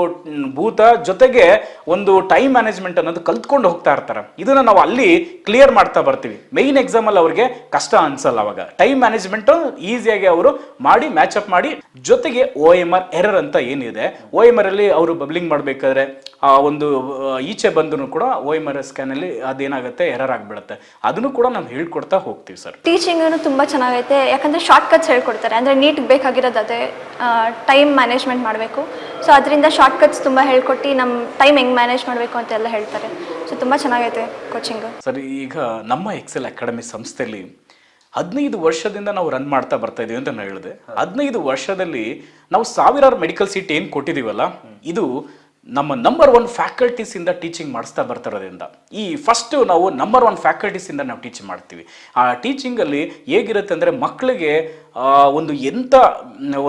S1: ಭೂತ ಜೊತೆಗೆ ಒಂದು ಟೈಮ್ ಮ್ಯಾನೇಜ್ಮೆಂಟ್ ಅನ್ನೋದು ಕಲ್ತ್ಕೊಂಡು ಹೋಗ್ತಾ ಇರ್ತಾರೆ. ಇದನ್ನ ನಾವು ಅಲ್ಲಿ ಕ್ಲಿಯರ್ ಮಾಡ್ತಾ ಬರ್ತೀವಿ. ಮೈನ್ ಎಕ್ಸಾಮ್ ಅಲ್ಲಿ ಅವ್ರಿಗೆ ಕಷ್ಟ ಅನ್ಸಲ್ಲ ಅವಾಗ. ಟೈಮ್ ಮ್ಯಾನೇಜ್ಮೆಂಟ್ ಈಸಿಯಾಗಿ ಅವರು ಮಾಡಿ ಮ್ಯಾಚ್ ಅಪ್ ಮಾಡಿ ಜೊತೆಗೆ ಓ ಎಂ ಆರ್ ಎರರ್ ಅಂತ ಏನಿದೆ ಓ ಎಂ ಆರ್ ಅಲ್ಲಿ ಅವರು ಬಬ್ಲಿಂಗ್ ಮಾಡಬೇಕಾದ್ರೆ ಆ ಒಂದು ಈಚೆ ಬಂದ್ರು ಕೂಡ ಓ ಎಂ ಆರ್ ಸ್ಕ್ಯಾನ್ ಅಲ್ಲಿ ಅದೇನಾಗುತ್ತೆ ಎರರ್ ಆಗಿಬಿಡುತ್ತೆ. ಅದನ್ನು ಕೂಡ ನಾವು ಹೇಳ್ಕೊಡ್ತಾ ಹೋಗ್ತೀವಿ ಸರ್.
S2: ಟೀಚಿಂಗ್ ತುಂಬಾ ಚೆನ್ನಾಗೈತೆ. ಯಾಕಂದ್ರೆ ಶಾರ್ಟ್ ಕಟ್ಸ್ ಹೇಳ್ಕೊಡ್ತಾರೆ. ಅಂದ್ರೆ ನೀಟ್ ಬೇಕಾಗಿರೋದು ಅದೇ ಟೈಮ್ ಮ್ಯಾನೇಜ್ಮೆಂಟ್ ಮಾಡಬೇಕು. ಸೊ ಅದರಿಂದ ಶಾರ್ಟ್ ಕಟ್ಸ್ ತುಂಬಾ ಹೇಳ್ಕೊಟ್ಟು ನಮ್ಮ ಟೈಮ್ ಹೆಂಗ್ ಮ್ಯಾನೇಜ್ ಮಾಡಬೇಕು ಅಂತೆಲ್ಲ ಹೇಳ್ತಾರೆ. ಸೊ ತುಂಬಾ ಚೆನ್ನಾಗೈತೆ ಕೋಚಿಂಗ್
S1: ಸರ್ ಈಗ ನಮ್ಮ ಎಕ್ಸೆಲ್ ಅಕಾಡೆಮಿ ಸಂಸ್ಥೆಯಲ್ಲಿ ಹದಿನೈದು ವರ್ಷದಿಂದ ನಾವು ರನ್ ಮಾಡ್ತಾ ಬರ್ತಾ ಇದೀವಿ ಅಂತ ನಾನು ಹೇಳಿದೆ. ಹದಿನೈದು ವರ್ಷದಲ್ಲಿ ನಾವು ಸಾವಿರಾರು ಮೆಡಿಕಲ್ ಸೀಟ್ ಏನು ಕೊಟ್ಟಿದೀವಲ್ಲ, ಇದು ನಮ್ಮ ನಂಬರ್ ಒನ್ ಫ್ಯಾಕಲ್ಟೀಸಿಂದ ಟೀಚಿಂಗ್ ಮಾಡಿಸ್ತಾ ಬರ್ತಿರೋದ್ರಿಂದ ಈ ಫಸ್ಟ್ ನಾವು ನಂಬರ್ ಒನ್ ಫ್ಯಾಕಲ್ಟೀಸಿಂದ ನಾವು ಟೀಚ್ ಮಾಡ್ತೀವಿ. ಆ ಟೀಚಿಂಗಲ್ಲಿ ಹೇಗಿರುತ್ತೆ ಅಂದರೆ ಮಕ್ಕಳಿಗೆ ಒಂದು ಎಂಥ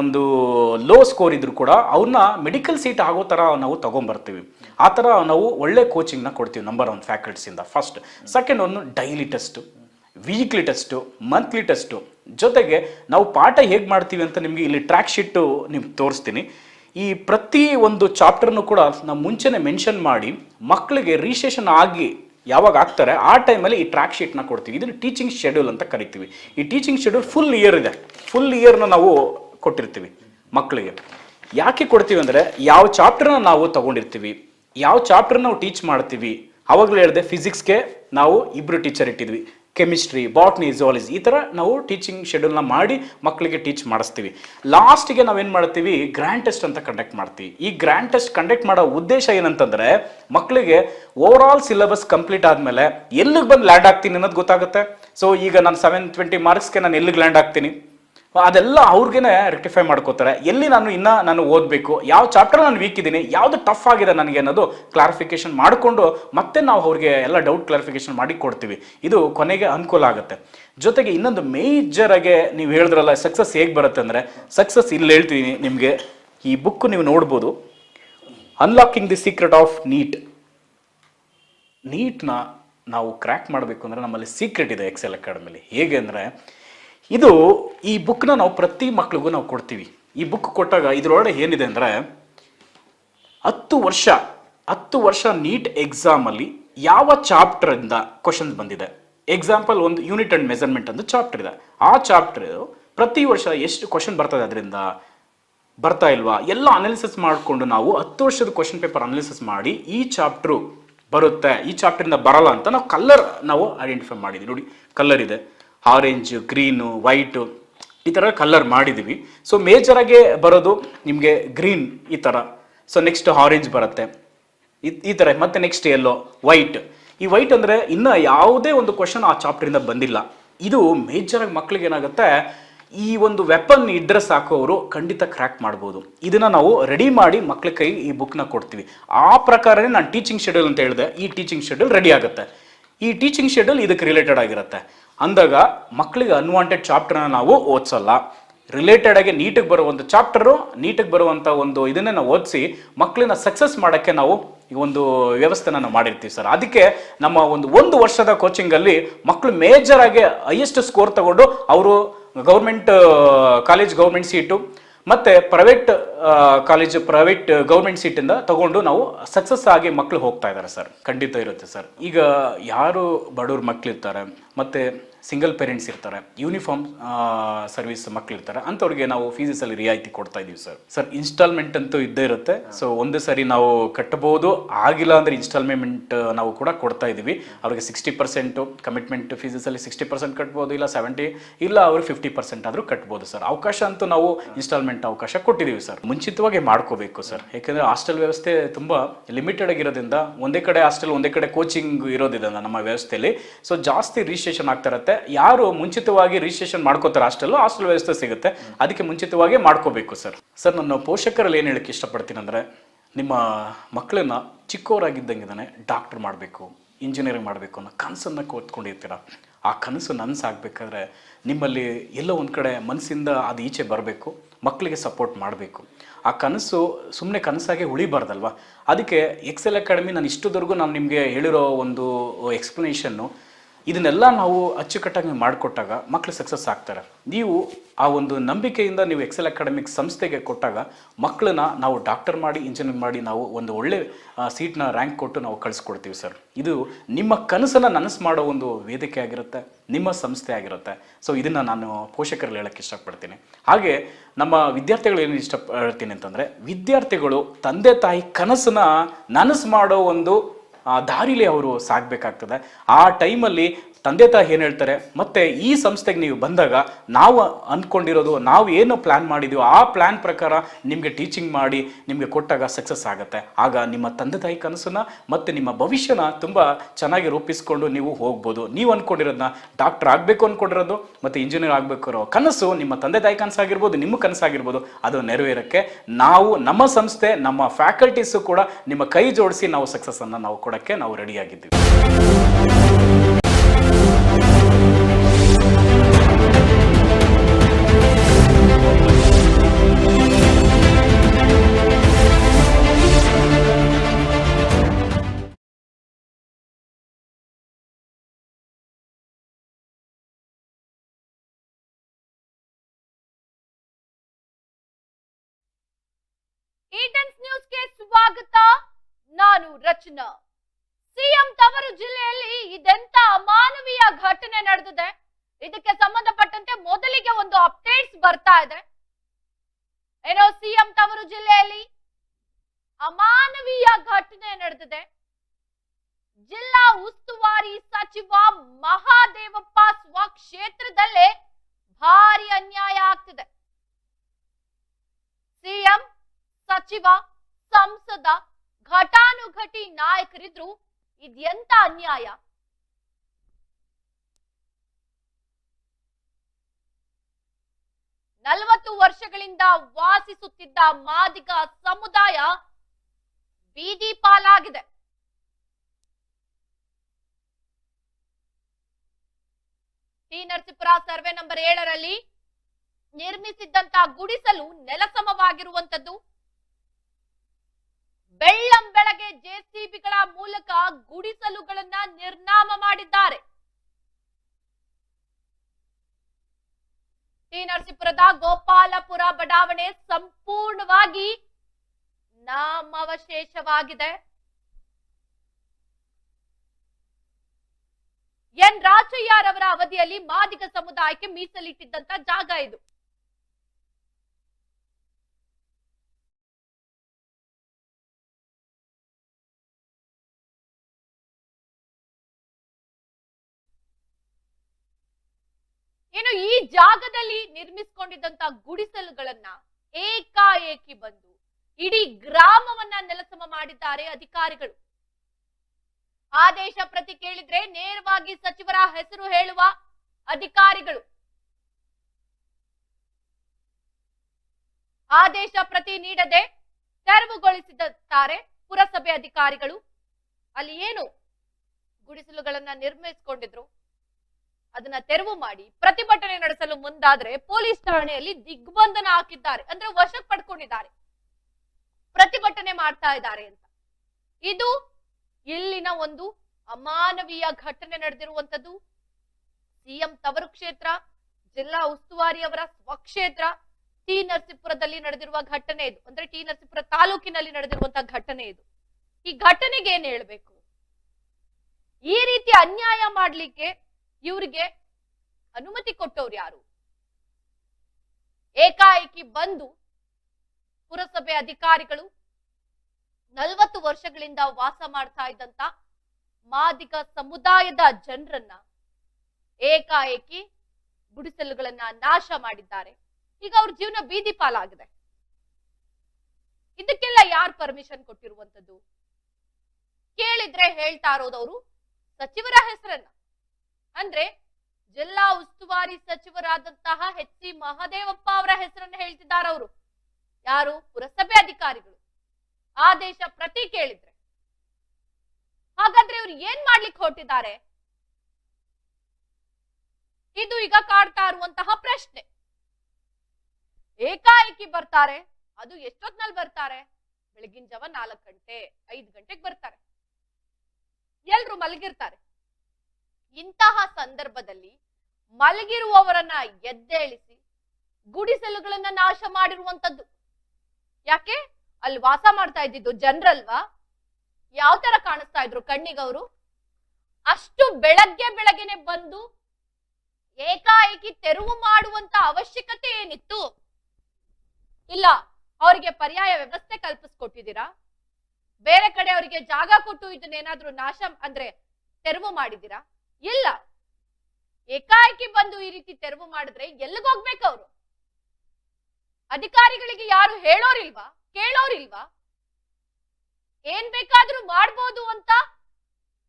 S1: ಒಂದು ಲೋ ಸ್ಕೋರ್ ಇದ್ರೂ ಕೂಡ ಅವ್ರನ್ನ ಮೆಡಿಕಲ್ ಸೀಟ್ ಆಗೋ ಥರ ನಾವು ತಗೊಂಬರ್ತೀವಿ. ಆ ಥರ ನಾವು ಒಳ್ಳೆ ಕೋಚಿಂಗ್ನ ಕೊಡ್ತೀವಿ ನಂಬರ್ ಒನ್ ಫ್ಯಾಕಲ್ಟೀಸಿಂದ ಫಸ್ಟ್ ಸೆಕೆಂಡ್ ಒಂದು daily test weekly test monthly test ಜೊತೆಗೆ ನಾವು ಪಾಠ ಹೇಗೆ ಮಾಡ್ತೀವಿ ಅಂತ ನಿಮಗೆ ಇಲ್ಲಿ ಟ್ರ್ಯಾಕ್ ಶೀಟು ನಿಮ್ಗೆ ತೋರಿಸ್ತೀನಿ. ಈ ಪ್ರತಿ ಒಂದು ಚಾಪ್ಟರ್ನು ಕೂಡ ನಾವು ಮುಂಚೆನೆ ಮೆನ್ಷನ್ ಮಾಡಿ ಮಕ್ಕಳಿಗೆ ರಿಜಿಸ್ಟ್ರೇಷನ್ ಆಗಿ ಯಾವಾಗ ಆಗ್ತಾರೆ, ಆ ಟೈಮಲ್ಲಿ ಈ ಟ್ರ್ಯಾಕ್ ಶೀಟ್ನ ಕೊಡ್ತೀವಿ. ಇದನ್ನು ಟೀಚಿಂಗ್ ಶೆಡ್ಯೂಲ್ ಅಂತ ಕರಿತೀವಿ. ಈ ಟೀಚಿಂಗ್ ಶೆಡ್ಯೂಲ್ ಫುಲ್ ಇಯರ್ ಇದೆ. ಫುಲ್ ಇಯರ್ನ ನಾವು ಕೊಟ್ಟಿರ್ತೀವಿ ಮಕ್ಕಳಿಗೆ ಯಾಕೆ ಕೊಡ್ತೀವಿ ಅಂದರೆ ಯಾವ ಚಾಪ್ಟರ್ನ ನಾವು ತಗೊಂಡಿರ್ತೀವಿ, ಯಾವ ಚಾಪ್ಟರ್ ನಾವು ಟೀಚ್ ಮಾಡ್ತೀವಿ ಆವಾಗಲೂ ಹೇಳಿದೆ ಫಿಸಿಕ್ಸ್ಗೆ ನಾವು ಇಬ್ಬರು ಟೀಚರ್ ಇಟ್ಟಿದ್ವಿ. ಕೆಮಿಸ್ಟ್ರಿ ಬಾಟ್ನಿ ಝುವಾಲಜಿ ಈ ಥರ ನಾವು ಟೀಚಿಂಗ್ ಶೆಡ್ಯೂಲ್ನ ಮಾಡಿ ಮಕ್ಕಳಿಗೆ ಟೀಚ್ ಮಾಡಿಸ್ತೀವಿ. ಲಾಸ್ಟಿಗೆ ನಾವೇನು ಮಾಡ್ತೀವಿ? ಗ್ರ್ಯಾಂಡ್ ಟೆಸ್ಟ್ ಅಂತ ಕಂಡಕ್ಟ್ ಮಾಡ್ತೀವಿ. ಈ ಗ್ರ್ಯಾಂಡ್ ಟೆಸ್ಟ್ ಕಂಡಕ್ಟ್ ಮಾಡೋ ಉದ್ದೇಶ ಏನಂತಂದರೆ ಮಕ್ಕಳಿಗೆ ಓವರ್ ಆಲ್ ಸಿಲೆಬಸ್ ಕಂಪ್ಲೀಟ್ ಆದಮೇಲೆ ಎಲ್ಲಿಗೆ ಬಂದು ಲ್ಯಾಂಡ್ ಆಗ್ತೀನಿ ಅನ್ನೋದು ಗೊತ್ತಾಗುತ್ತೆ. ಸೊ ಈಗ ನಾನು ಸೆವೆನ್ ಟ್ವೆಂಟಿ ಮಾರ್ಕ್ಸ್ಗೆ ನಾನು ಎಲ್ಲಿಗೆ ಲ್ಯಾಂಡ್ ಆಗ್ತೀನಿ ಅದೆಲ್ಲ ಅವ್ರಿಗೇನೆ ರೆಕ್ಟಿಫೈ ಮಾಡ್ಕೋತಾರೆ. ಎಲ್ಲಿ ನಾನು ಇನ್ನ ನಾನು ಓದಬೇಕು, ಯಾವ ಚಾಪ್ಟರ್ ನಾನು ವೀಕ್ ಇದ್ದೀನಿ, ಯಾವುದು ಟಫ್ ಆಗಿದೆ ನನಗೆ ಅನ್ನೋದು ಕ್ಲಾರಿಫಿಕೇಶನ್ ಮಾಡಿಕೊಂಡು ಮತ್ತೆ ನಾವು ಅವ್ರಿಗೆ ಎಲ್ಲ ಡೌಟ್ ಕ್ಲಾರಿಫಿಕೇಶನ್ ಮಾಡಿ ಕೊಡ್ತೀವಿ. ಇದು ಕೊನೆಗೆ ಅನುಕೂಲ ಆಗುತ್ತೆ. ಜೊತೆಗೆ ಇನ್ನೊಂದು ಮೇಜರ್ ಆಗಿ ನೀವು ಹೇಳಿದ್ರಲ್ಲ ಸಕ್ಸಸ್ ಹೇಗೆ ಬರುತ್ತೆ ಅಂದರೆ ಸಕ್ಸಸ್ ಇಲ್ಲಿ ಹೇಳ್ತೀನಿ ನಿಮಗೆ. ಈ ಬುಕ್ ನೀವು ನೋಡ್ಬೋದು. Unlocking the secret of NEET ನೀಟ್ನ ನಾವು ಕ್ರ್ಯಾಕ್ ಮಾಡಬೇಕು ಅಂದರೆ ನಮ್ಮಲ್ಲಿ ಸೀಕ್ರೆಟ್ ಇದೆ ಎಕ್ಸೆಲ್ ಅಕಾಡೆಮಿಲಿ ಹೇಗೆ ಅಂದರೆ ಇದು ಈ ಬುಕ್ನ ನಾವು ಪ್ರತಿ ಮಕ್ಳಿಗೂ ನಾವು ಕೊಡ್ತೀವಿ. ಈ ಬುಕ್ ಕೊಟ್ಟಾಗ ಇದರೊಳಗೆ ಏನಿದೆ ಅಂದರೆ ಹತ್ತು ವರ್ಷ ಹತ್ತು ವರ್ಷ ನೀಟ್ ಎಕ್ಸಾಮಲ್ಲಿ ಯಾವ ಚಾಪ್ಟರಿಂದ ಕ್ವಶನ್ಸ್ ಬಂದಿದೆ. ಎಕ್ಸಾಂಪಲ್ ಒಂದು ಯೂನಿಟ್ ಅಂಡ್ ಮೆಜರ್ಮೆಂಟ್ ಅಂತ ಚಾಪ್ಟರ್ ಇದೆ. ಆ ಚಾಪ್ಟರ್ ಪ್ರತಿ ವರ್ಷ ಎಷ್ಟು ಕ್ವಶನ್ ಬರ್ತದೆ ಅದರಿಂದ ಬರ್ತಾ ಇಲ್ವಾ? ಎಲ್ಲ ಅನಾಲಿಸಿಸ್ ಮಾಡಿಕೊಂಡು ನಾವು ಹತ್ತು ವರ್ಷದ ಕ್ವಶನ್ ಪೇಪರ್ ಅನಾಲಿಸಿಸ್ ಮಾಡಿ ಈ ಚಾಪ್ಟ್ರು ಬರುತ್ತೆ. ಈ ಚಾಪ್ಟರಿಂದ ಬರಲ್ಲ ಅಂತ ನಾವು ಕಲ್ಲರ್ ನಾವು ಐಡೆಂಟಿಫೈ ಮಾಡಿದ್ವಿ. ನೋಡಿ ಕಲ್ಲರ್ ಇದೆ. ಆರೆಂಜ್ ಗ್ರೀನು ವೈಟು ಈ ಥರ ಕಲ್ಲರ್ ಮಾಡಿದ್ದೀವಿ ಸೊ ಮೇಜರಾಗಿ ಬರೋದು ನಿಮಗೆ ಗ್ರೀನ್ ಈ ಥರ ಸೊ ನೆಕ್ಸ್ಟ್ ಆರೆಂಜ್ ಬರುತ್ತೆ. ಈ- ಥರ ಮತ್ತೆ ನೆಕ್ಸ್ಟ್ ಎಲ್ಲೋ ವೈಟ್ ಈ ವೈಟ್ ಅಂದರೆ ಇನ್ನು ಯಾವುದೇ ಒಂದು ಕ್ವಶನ್ ಆ ಚಾಪ್ಟರಿಂದ ಬಂದಿಲ್ಲ. ಇದು ಮೇಜರಾಗಿ ಮಕ್ಳಿಗೆ ಏನಾಗುತ್ತೆ? ಈ ಒಂದು ವೆಪನ್ ಇದ್ದರೆ ಸಾಕು ಅವರು ಖಂಡಿತ ಕ್ರ್ಯಾಕ್ ಮಾಡ್ಬೋದು. ಇದನ್ನು ನಾವು ರೆಡಿ ಮಾಡಿ ಮಕ್ಳ ಕೈ ಈ ಬುಕ್ನ ಕೊಡ್ತೀವಿ. ಆ ಪ್ರಕಾರನೇ ನಾನು ಟೀಚಿಂಗ್ ಶೆಡ್ಯೂಲ್ ಅಂತ ಹೇಳಿದೆ, ಈ ಟೀಚಿಂಗ್ ಶೆಡ್ಯೂಲ್ ರೆಡಿ ಆಗುತ್ತೆ. ಈ ಟೀಚಿಂಗ್ ಶೆಡ್ಯೂಲ್ ಇದಕ್ಕೆ ರಿಲೇಟೆಡ್ ಆಗಿರುತ್ತೆ. ಅಂದಾಗ ಮಕ್ಕಳಿಗೆ ಅನ್ವಾಂಟೆಡ್ ಚಾಪ್ಟರ್ನ ನಾವು ಓದಿಸಲ್ಲ. ರಿಲೇಟೆಡ್ ಆಗಿ ನೀಟಿಗೆ ಒಂದು ಚಾಪ್ಟರು ನೀಟಿಗೆ ಬರುವಂಥ ಒಂದು ಇದನ್ನೇ ನಾವು ಓದಿಸಿ ಮಕ್ಕಳನ್ನ ಸಕ್ಸಸ್ ಮಾಡೋಕ್ಕೆ ನಾವು ಈ ಒಂದು ವ್ಯವಸ್ಥೆನ ನಾವು ಮಾಡಿರ್ತೀವಿ ಸರ್ ಅದಕ್ಕೆ ನಮ್ಮ ಒಂದು ಒಂದು ವರ್ಷದ ಕೋಚಿಂಗಲ್ಲಿ ಮಕ್ಕಳು ಮೇಜರ್ ಆಗಿ ಹೈಯೆಸ್ಟ್ ಸ್ಕೋರ್ ತಗೊಂಡು ಅವರು ಗೌರ್ಮೆಂಟ್ ಕಾಲೇಜ್ ಗೌರ್ಮೆಂಟ್ ಸೀಟು ಮತ್ತೆ ಪ್ರೈವೇಟ್ ಕಾಲೇಜ್ ಪ್ರೈವೇಟ್ ಗೌರ್ಮೆಂಟ್ ಸೀಟಿಂದ ತಗೊಂಡು ನಾವು ಸಕ್ಸಸ್ ಆಗಿ ಮಕ್ಕಳು ಹೋಗ್ತಾ ಇದ್ದಾರೆ ಸರ್ ಖಂಡಿತ ಇರುತ್ತೆ ಸರ್ ಈಗ ಯಾರು ಬಡವ್ರ ಮಕ್ಕಳಿರ್ತಾರೆ ಮತ್ತೆ ಸಿಂಗಲ್ ಪೇರೆಂಟ್ಸ್ ಇರ್ತಾರೆ. ಯೂನಿಫಾರ್ಮ್ ಸರ್ವಿಸ್ ಮಕ್ಕಳಿರ್ತಾರೆ ಅಂಥವ್ರಿಗೆ ನಾವು ಫೀಸಲ್ಲಿ ರಿಯಾಯಿತಿ ಕೊಡ್ತಾ ಇದೀವಿ ಸರ್ ಸರ್ ಇನ್ಸ್ಟಾಲ್ಮೆಂಟ್ ಅಂತೂ ಇದ್ದೇ ಇರುತ್ತೆ. ಸೊ ಒಂದೇ ಸರಿ ನಾವು ಕಟ್ಟಬಹುದು ಆಗಿಲ್ಲ ಅಂದ್ರೆ ಇನ್ಸ್ಟಾಲ್ಮೆಂಟ್ ನಾವು ಕೂಡ ಕೊಡ್ತಾ ಇದೀವಿ ಅವ್ರಿಗೆ ಸಿಕ್ಸ್ಟಿ ಪರ್ಸೆಂಟು ಕಮಿಟ್ಮೆಂಟ್ ಅಲ್ಲಿ ಸಿಕ್ಸ್ಟಿ ಪರ್ಸೆಂಟ್ ಕಟ್ಬೋದು, ಇಲ್ಲ ಸೆವೆಂಟಿ ಇಲ್ಲ ಅವರು ಫಿಫ್ಟಿ ಪರ್ಸೆಂಟ್ ಆದರೂ ಕಟ್ಬೋದು ಸರ್ ಅವಕಾಶ ಅಂತೂ ನಾವು ಇನ್ಸ್ಟಾಲ್ಮೆಂಟ್ ಅವಕಾಶ ಕೊಟ್ಟಿದ್ದೀವಿ ಸರ್ ಮುಂಚಿತವಾಗಿ ಮಾಡ್ಕೋಬೇಕು ಸರ್ ಯಾಕಂದ್ರೆ ಹಾಸ್ಟೆಲ್ ವ್ಯವಸ್ಥೆ ತುಂಬಾ ಲಿಮಿಟೆಡ್ ಆಗಿರೋದ್ರಿಂದ ಒಂದೇ ಕಡೆ ಹಾಸ್ಟೆಲ್ ಒಂದೇ ಕಡೆ ಕೋಚಿಂಗ್ ಇರೋದಿದೆ ನಮ್ಮ ವ್ಯವಸ್ಥೆಯಲ್ಲಿ. ಸೊ ಜಾಸ್ತಿ ರಿಜಿಸ್ಟ್ರೇಷನ್ ಆಗ್ತಾ ಯಾರು ಮುಂಚಿತವಾಗಿ ರಿಜಿಸ್ಟ್ರೇಷನ್ ಮಾಡ್ಕೋತಾರೆ ಹಾಸ್ಟೆಲ್ ಹಾಸ್ಟೆಲ್ ವ್ಯವಸ್ಥೆ ಸಿಗುತ್ತೆ. ಅದಕ್ಕೆ ಮುಂಚಿತವಾಗಿ ಮಾಡ್ಕೋಬೇಕು ಸರ್ ಸರ್ ನನ್ನ ಪೋಷಕರಲ್ಲಿ ಏನು ಹೇಳಕ್ಕೆ ಇಷ್ಟಪಡ್ತೀನಿ ಅಂದರೆ, ನಿಮ್ಮ ಮಕ್ಕಳನ್ನ ಚಿಕ್ಕವರಾಗಿದ್ದಂಗೆ ಡಾಕ್ಟರ್ ಮಾಡಬೇಕು ಇಂಜಿನಿಯರಿಂಗ್ ಮಾಡಬೇಕು ಅನ್ನೋ ಕನಸನ್ನು ಕೂತ್ಕೊಂಡಿರ್ತೀರ? ಆ ಕನಸು ನನಸಾಗಬೇಕಾದ್ರೆ ನಿಮ್ಮಲ್ಲಿ ಎಲ್ಲೋ ಒಂದು ಕಡೆ ಮನಸ್ಸಿಂದ ಅದು ಈಚೆ ಬರಬೇಕು, ಮಕ್ಕಳಿಗೆ ಸಪೋರ್ಟ್ ಮಾಡಬೇಕು. ಆ ಕನಸು ಸುಮ್ಮನೆ ಕನಸಾಗೆ ಉಳಿಬಾರ್ದಲ್ವ? ಅದಕ್ಕೆ ಎಕ್ಸೆಲ್ ಅಕಾಡೆಮಿ ನಾನು ಇಷ್ಟುವರೆಗೂ ನಾನು ನಿಮಗೆ ಹೇಳಿರೋ ಒಂದು ಎಕ್ಸ್ಪ್ಲನೇಷನ್ನು ಇದನ್ನೆಲ್ಲ ನಾವು ಅಚ್ಚುಕಟ್ಟಾಗಿ ಮಾಡಿಕೊಟ್ಟಾಗ ಮಕ್ಕಳು ಸಕ್ಸಸ್ ಆಗ್ತಾರೆ. ನೀವು ಆ ಒಂದು ನಂಬಿಕೆಯಿಂದ ನೀವು ಎಕ್ಸೆಲ್ ಅಕಾಡೆಮಿಕ್ ಸಂಸ್ಥೆಗೆ ಕೊಟ್ಟಾಗ ಮಕ್ಕಳನ್ನ ನಾವು ಡಾಕ್ಟರ್ ಮಾಡಿ ಇಂಜಿನಿಯರ್ ಮಾಡಿ ನಾವು ಒಂದು ಒಳ್ಳೆ ಸೀಟ್ನ ರ್ಯಾಂಕ್ ಕೊಟ್ಟು ನಾವು ಕಳಿಸ್ಕೊಡ್ತೀವಿ ಸರ್ ಇದು ನಿಮ್ಮ ಕನಸನ್ನು ನನಸು ಮಾಡೋ ಒಂದು ವೇದಿಕೆ ಆಗಿರುತ್ತೆ, ನಿಮ್ಮ ಸಂಸ್ಥೆ ಆಗಿರುತ್ತೆ. ಸೊ ಇದನ್ನು ನಾನು ಪೋಷಕರಲ್ಲಿ ಹೇಳೋಕ್ಕೆ ಇಷ್ಟಪಡ್ತೀನಿ. ಹಾಗೆ ನಮ್ಮ ವಿದ್ಯಾರ್ಥಿಗಳು ಏನು ಇಷ್ಟಪಡ್ತೀನಿ ಅಂತಂದರೆ ವಿದ್ಯಾರ್ಥಿಗಳು ತಂದೆ ತಾಯಿ ಕನಸನ್ನ ನನಸು ಮಾಡೋ ಒಂದು ದಾರಿಲಿ ಅವರು ಸಾಗಬೇಕಾಗ್ತದೆ. ಆ ಟೈಮಲ್ಲಿ ತಂದೆ ತಾಯಿ ಏನು ಹೇಳ್ತಾರೆ, ಮತ್ತೆ ಈ ಸಂಸ್ಥೆಗೆ ನೀವು ಬಂದಾಗ ನಾವು ಅಂದ್ಕೊಂಡಿರೋದು ನಾವು ಏನು ಪ್ಲ್ಯಾನ್ ಮಾಡಿದೀವೋ ಆ ಪ್ಲ್ಯಾನ್ ಪ್ರಕಾರ ನಿಮಗೆ ಟೀಚಿಂಗ್ ಮಾಡಿ ನಿಮಗೆ ಕೊಟ್ಟಾಗ ಸಕ್ಸಸ್ ಆಗುತ್ತೆ. ಆಗ ನಿಮ್ಮ ತಂದೆ ತಾಯಿ ಕನಸನ್ನು ಮತ್ತು ನಿಮ್ಮ ಭವಿಷ್ಯನ ತುಂಬ ಚೆನ್ನಾಗಿ ರೂಪಿಸ್ಕೊಂಡು ನೀವು ಹೋಗ್ಬೋದು. ನೀವು ಅಂದ್ಕೊಂಡಿರೋದನ್ನ ಡಾಕ್ಟರ್ ಆಗಬೇಕು ಅಂದ್ಕೊಂಡಿರೋದು ಮತ್ತು ಇಂಜಿನಿಯರ್ ಆಗಬೇಕು ಅನ್ನೋ ಕನಸು ನಿಮ್ಮ ತಂದೆ ತಾಯಿ ಕನಸಾಗಿರ್ಬೋದು, ನಿಮ್ಮ ಕನಸಾಗಿರ್ಬೋದು, ಅದು ನೆರವೇರಕ್ಕೆ ನಾವು ನಮ್ಮ ಸಂಸ್ಥೆ, ನಮ್ಮ ಫ್ಯಾಕಲ್ಟೀಸು ಕೂಡ ನಿಮ್ಮ ಕೈ ಜೋಡಿಸಿ ನಾವು ಸಕ್ಸಸ್ಸನ್ನು ನಾವು ನಾವು ಕೊಡಕ್ಕೆ ನಾವು ರೆಡಿಯಾಗಿದ್ದೀವಿ.
S3: ಸ್ವಾಗತ. ನಾನು ರಚನಾ. ಸಿಎಂ ತವರು ಜಿಲ್ಲೆಯಲ್ಲಿ ಇದೆಂತ ಅಮಾನವೀಯ ಘಟನೆ ನಡೆದಿದೆ? ಇದಕ್ಕೆ ಸಂಬಂಧಪಟ್ಟಂತೆ ಮೊದಲಿಗೆ ಒಂದು ಅಪ್ಡೇಟ್ಸ್ ಬರ್ತಾ ಇದೆ. ಏನೋ ಸಿಎಂ ತವರು ಜಿಲ್ಲೆಯಲ್ಲಿ ಅಮಾನವೀಯ ಘಟನೆ ನಡೆದಿದೆ. ಜಿಲ್ಲಾ ಉಸ್ತುವಾರಿ ಸಚಿವ ಮಹಾದೇವಪ್ಪ ಸ್ವಕ್ಷೇತ್ರದಲ್ಲೇ ಭಾರಿ ಅನ್ಯಾಯ ಆಗ್ತಿದೆ. ಸಿಎಂ, ಸಚಿವ, ಸಂಸದ, ಘಟಾನುಘಟಿ ನಾಯಕರಿದ್ರು ಇದೆಂತ ಅನ್ಯಾಯ. ನಲವತ್ತು ವರ್ಷಗಳಿಂದ ವಾಸಿಸುತ್ತಿದ್ದ ಮಾದಿಗ ಸಮುದಾಯ ಬೀದಿ ಪಾಲಾಗಿದೆ. ಟಿ ನರಸೀಪುರ ಸರ್ವೆ ನಂಬರ್ ಏಳರಲ್ಲಿ ನಿರ್ಮಿಸಿದ್ದಂತ ಗುಡಿಸಲು ನೆಲಸಮವಾಗಿರುವಂತದ್ದು ಬೆಳ್ಳಂ ಬೆಳಗ್ಗೆ ಜೆಸಿಬಿಗಳ ಮೂಲಕ ಗುಡಿಸಲುಗಳನ್ನ ನಿರ್ನಾಮ ಮಾಡಿದ್ದಾರೆ. ಟಿ ನರಸೀಪುರದ ಗೋಪಾಲಪುರ ಬಡಾವಣೆ ಸಂಪೂರ್ಣವಾಗಿ ನಾಮವಶೇಷವಾಗಿದೆ. ಎನ್ ರಾಜಯ್ಯರವರ ಅವಧಿಯಲ್ಲಿ ಮಾದಿಗ ಸಮುದಾಯಕ್ಕೆ ಮೀಸಲಿಟ್ಟಿದ್ದಂತ ಜಾಗ ಇದು. ಏನು ಈ ಜಾಗದಲ್ಲಿ ನಿರ್ಮಿಸಿಕೊಂಡಿದ್ದಂತ ಗುಡಿಸಲುಗಳನ್ನ ಏಕಾಏಕಿ ಬಂದು ಇಡೀ ಗ್ರಾಮವನ್ನ ನೆಲಸಮ ಮಾಡಿದ್ದಾರೆ ಅಧಿಕಾರಿಗಳು. ಆದೇಶ ಪ್ರತಿ ಕೇಳಿದ್ರೆ ನೇರವಾಗಿ ಸಚಿವರ ಹೆಸರು ಹೇಳುವ ಅಧಿಕಾರಿಗಳು. ಆದೇಶ ಪ್ರತಿ ನೀಡದೆ ತೆರವುಗೊಳಿಸಿದ್ದಾರೆ ಪುರಸಭೆ ಅಧಿಕಾರಿಗಳು. ಅಲ್ಲಿ ಏನು ಗುಡಿಸಲುಗಳನ್ನ ನಿರ್ಮಿಸಿಕೊಂಡಿದ್ರು? ಅದನ್ನ ತೆರವು ಮಾಡಿ ಪ್ರತಿಭಟನೆ ನಡೆಸಲು ಮುಂದಾದ್ರೆ ಪೊಲೀಸ್ ಠಾಣೆಯಲ್ಲಿ ದಿಗ್ಬಂಧನ ಹಾಕಿದ್ದಾರೆ. ಅಂದ್ರೆ ವಶಕ್ಕೆ ಪಡ್ಕೊಂಡಿದ್ದಾರೆ. ಪ್ರತಿಭಟನೆ ಮಾಡ್ತಾ ಇದ್ದಾರೆ ಅಂತ. ಇದು ಇಲ್ಲಿನ ಒಂದು ಅಮಾನವೀಯ ಘಟನೆ ನಡೆದಿರುವಂತದ್ದು ಸಿಎಂ ತವರು ಕ್ಷೇತ್ರ, ಜಿಲ್ಲಾ ಉಸ್ತುವಾರಿಯವರ ಸ್ವಕ್ಷೇತ್ರ, ಟಿ ನರಸೀಪುರದಲ್ಲಿ ನಡೆದಿರುವ ಘಟನೆ ಇದು. ಅಂದ್ರೆ ಟಿ ನರಸೀಪುರ ತಾಲೂಕಿನಲ್ಲಿ ನಡೆದಿರುವಂತಹ ಘಟನೆ ಇದು. ಈ ಘಟನೆಗೆ ಏನ್ ಹೇಳ್ಬೇಕು? ಈ ರೀತಿ ಅನ್ಯಾಯ ಮಾಡ್ಲಿಕ್ಕೆ ಇವರಿಗೆ ಅನುಮತಿ ಕೊಟ್ಟವ್ರು ಯಾರು? ಏಕಾಏಕಿ ಬಂದು ಪುರಸಭೆ ಅಧಿಕಾರಿಗಳು ನಲವತ್ತು ವರ್ಷಗಳಿಂದ ವಾಸ ಮಾಡ್ತಾ ಇದ್ದಂತ ಮಾದಿಗ ಸಮುದಾಯದ ಜನರನ್ನ ಏಕಾಏಕಿ ಗುಡಿಸಲುಗಳನ್ನ ನಾಶ ಮಾಡಿದ್ದಾರೆ. ಈಗ ಅವ್ರ ಜೀವನ ಬೀದಿ ಪಾಲಾಗಿದೆ. ಇದಕ್ಕೆಲ್ಲ ಯಾರು ಪರ್ಮಿಷನ್ ಕೊಟ್ಟಿರುವಂತದ್ದು? ಕೇಳಿದ್ರೆ ಹೇಳ್ತಾ ಇರೋದವರು ಸಚಿವರ ಹೆಸರನ್ನ. ಅಂದ್ರೆ ಜಿಲ್ಲಾ ಉಸ್ತುವಾರಿ ಸಚಿವರಾದಂತಹ ಎಚ್ ಸಿ ಮಹದೇವಪ್ಪ ಅವರ ಹೆಸರನ್ನು ಹೇಳ್ತಿದ್ದಾರೆ ಅವರು. ಯಾರು? ಪುರಸಭೆ ಅಧಿಕಾರಿಗಳು. ಆದೇಶ ಪ್ರತಿ ಕೇಳಿದ್ರೆ. ಹಾಗಾದ್ರೆ ಇವ್ರು ಏನ್ ಮಾಡ್ಲಿಕ್ಕೆ ಹೊರಟಿದ್ದಾರೆ? ಇದು ಈಗ ಕಾಡ್ತಾ ಇರುವಂತಹ ಪ್ರಶ್ನೆ. ಏಕಾಏಕಿ ಬರ್ತಾರೆ, ಅದು ಎಷ್ಟೊತ್ನಲ್ಲಿ ಬರ್ತಾರೆ? ಬೆಳಗಿನ ಜಾವ ನಾಲ್ಕು ಗಂಟೆ, ಐದು ಗಂಟೆಗೆ ಬರ್ತಾರೆ. ಎಲ್ರು ಮಲಗಿರ್ತಾರೆ. ಇಂತಹ ಸಂದರ್ಭದಲ್ಲಿ ಮಲಗಿರುವವರನ್ನ ಎದ್ದೇಳಿಸಿ ಗುಡಿಸಲುಗಳನ್ನ ನಾಶ ಮಾಡಿರುವಂತದ್ದು ಯಾಕೆ? ಅಲ್ಲಿ ವಾಸ ಮಾಡ್ತಾ ಇದ್ದಿದ್ದು ಜನರಲ್ವಾ? ಯಾವ ತರ ಕಾಣಿಸ್ತಾ ಇದ್ರು ಕಣ್ಣಿಗವರು? ಅಷ್ಟು ಬೆಳಗ್ಗೆ ಬೆಳಗ್ಗೆನೆ ಬಂದು ಏಕಾಏಕಿ ತೆರವು ಮಾಡುವಂತ ಅವಶ್ಯಕತೆ ಏನಿತ್ತು? ಇಲ್ಲ, ಅವರಿಗೆ ಪರ್ಯಾಯ ವ್ಯವಸ್ಥೆ ಕಲ್ಪಿಸ್ಕೊಟ್ಟಿದ್ದೀರಾ? ಬೇರೆ ಕಡೆ ಅವರಿಗೆ ಜಾಗ ಕೊಟ್ಟು ಇದನ್ನೇನಾದ್ರೂ ನಾಶ ಅಂದ್ರೆ ತೆರವು ಮಾಡಿದ್ದೀರಾ? ಇಲ್ಲ. ಏಕಾಏಕಿ ಬಂದು ಈ ರೀತಿ ತೆರವು ಮಾಡಿದ್ರೆ ಎಲ್ಲಿಗೆ ಹೋಗ್ಬೇಕು ಅವರು? ಅಧಿಕಾರಿಗಳಿಗೆ ಯಾರು ಹೇಳೋರಿಲ್ವಾ? ಕೇಳೋರಿಲ್ವಾ? ಏನ್ ಬೇಕಾದ್ರೂ ಮಾಡ್ಬೋದು ಅಂತ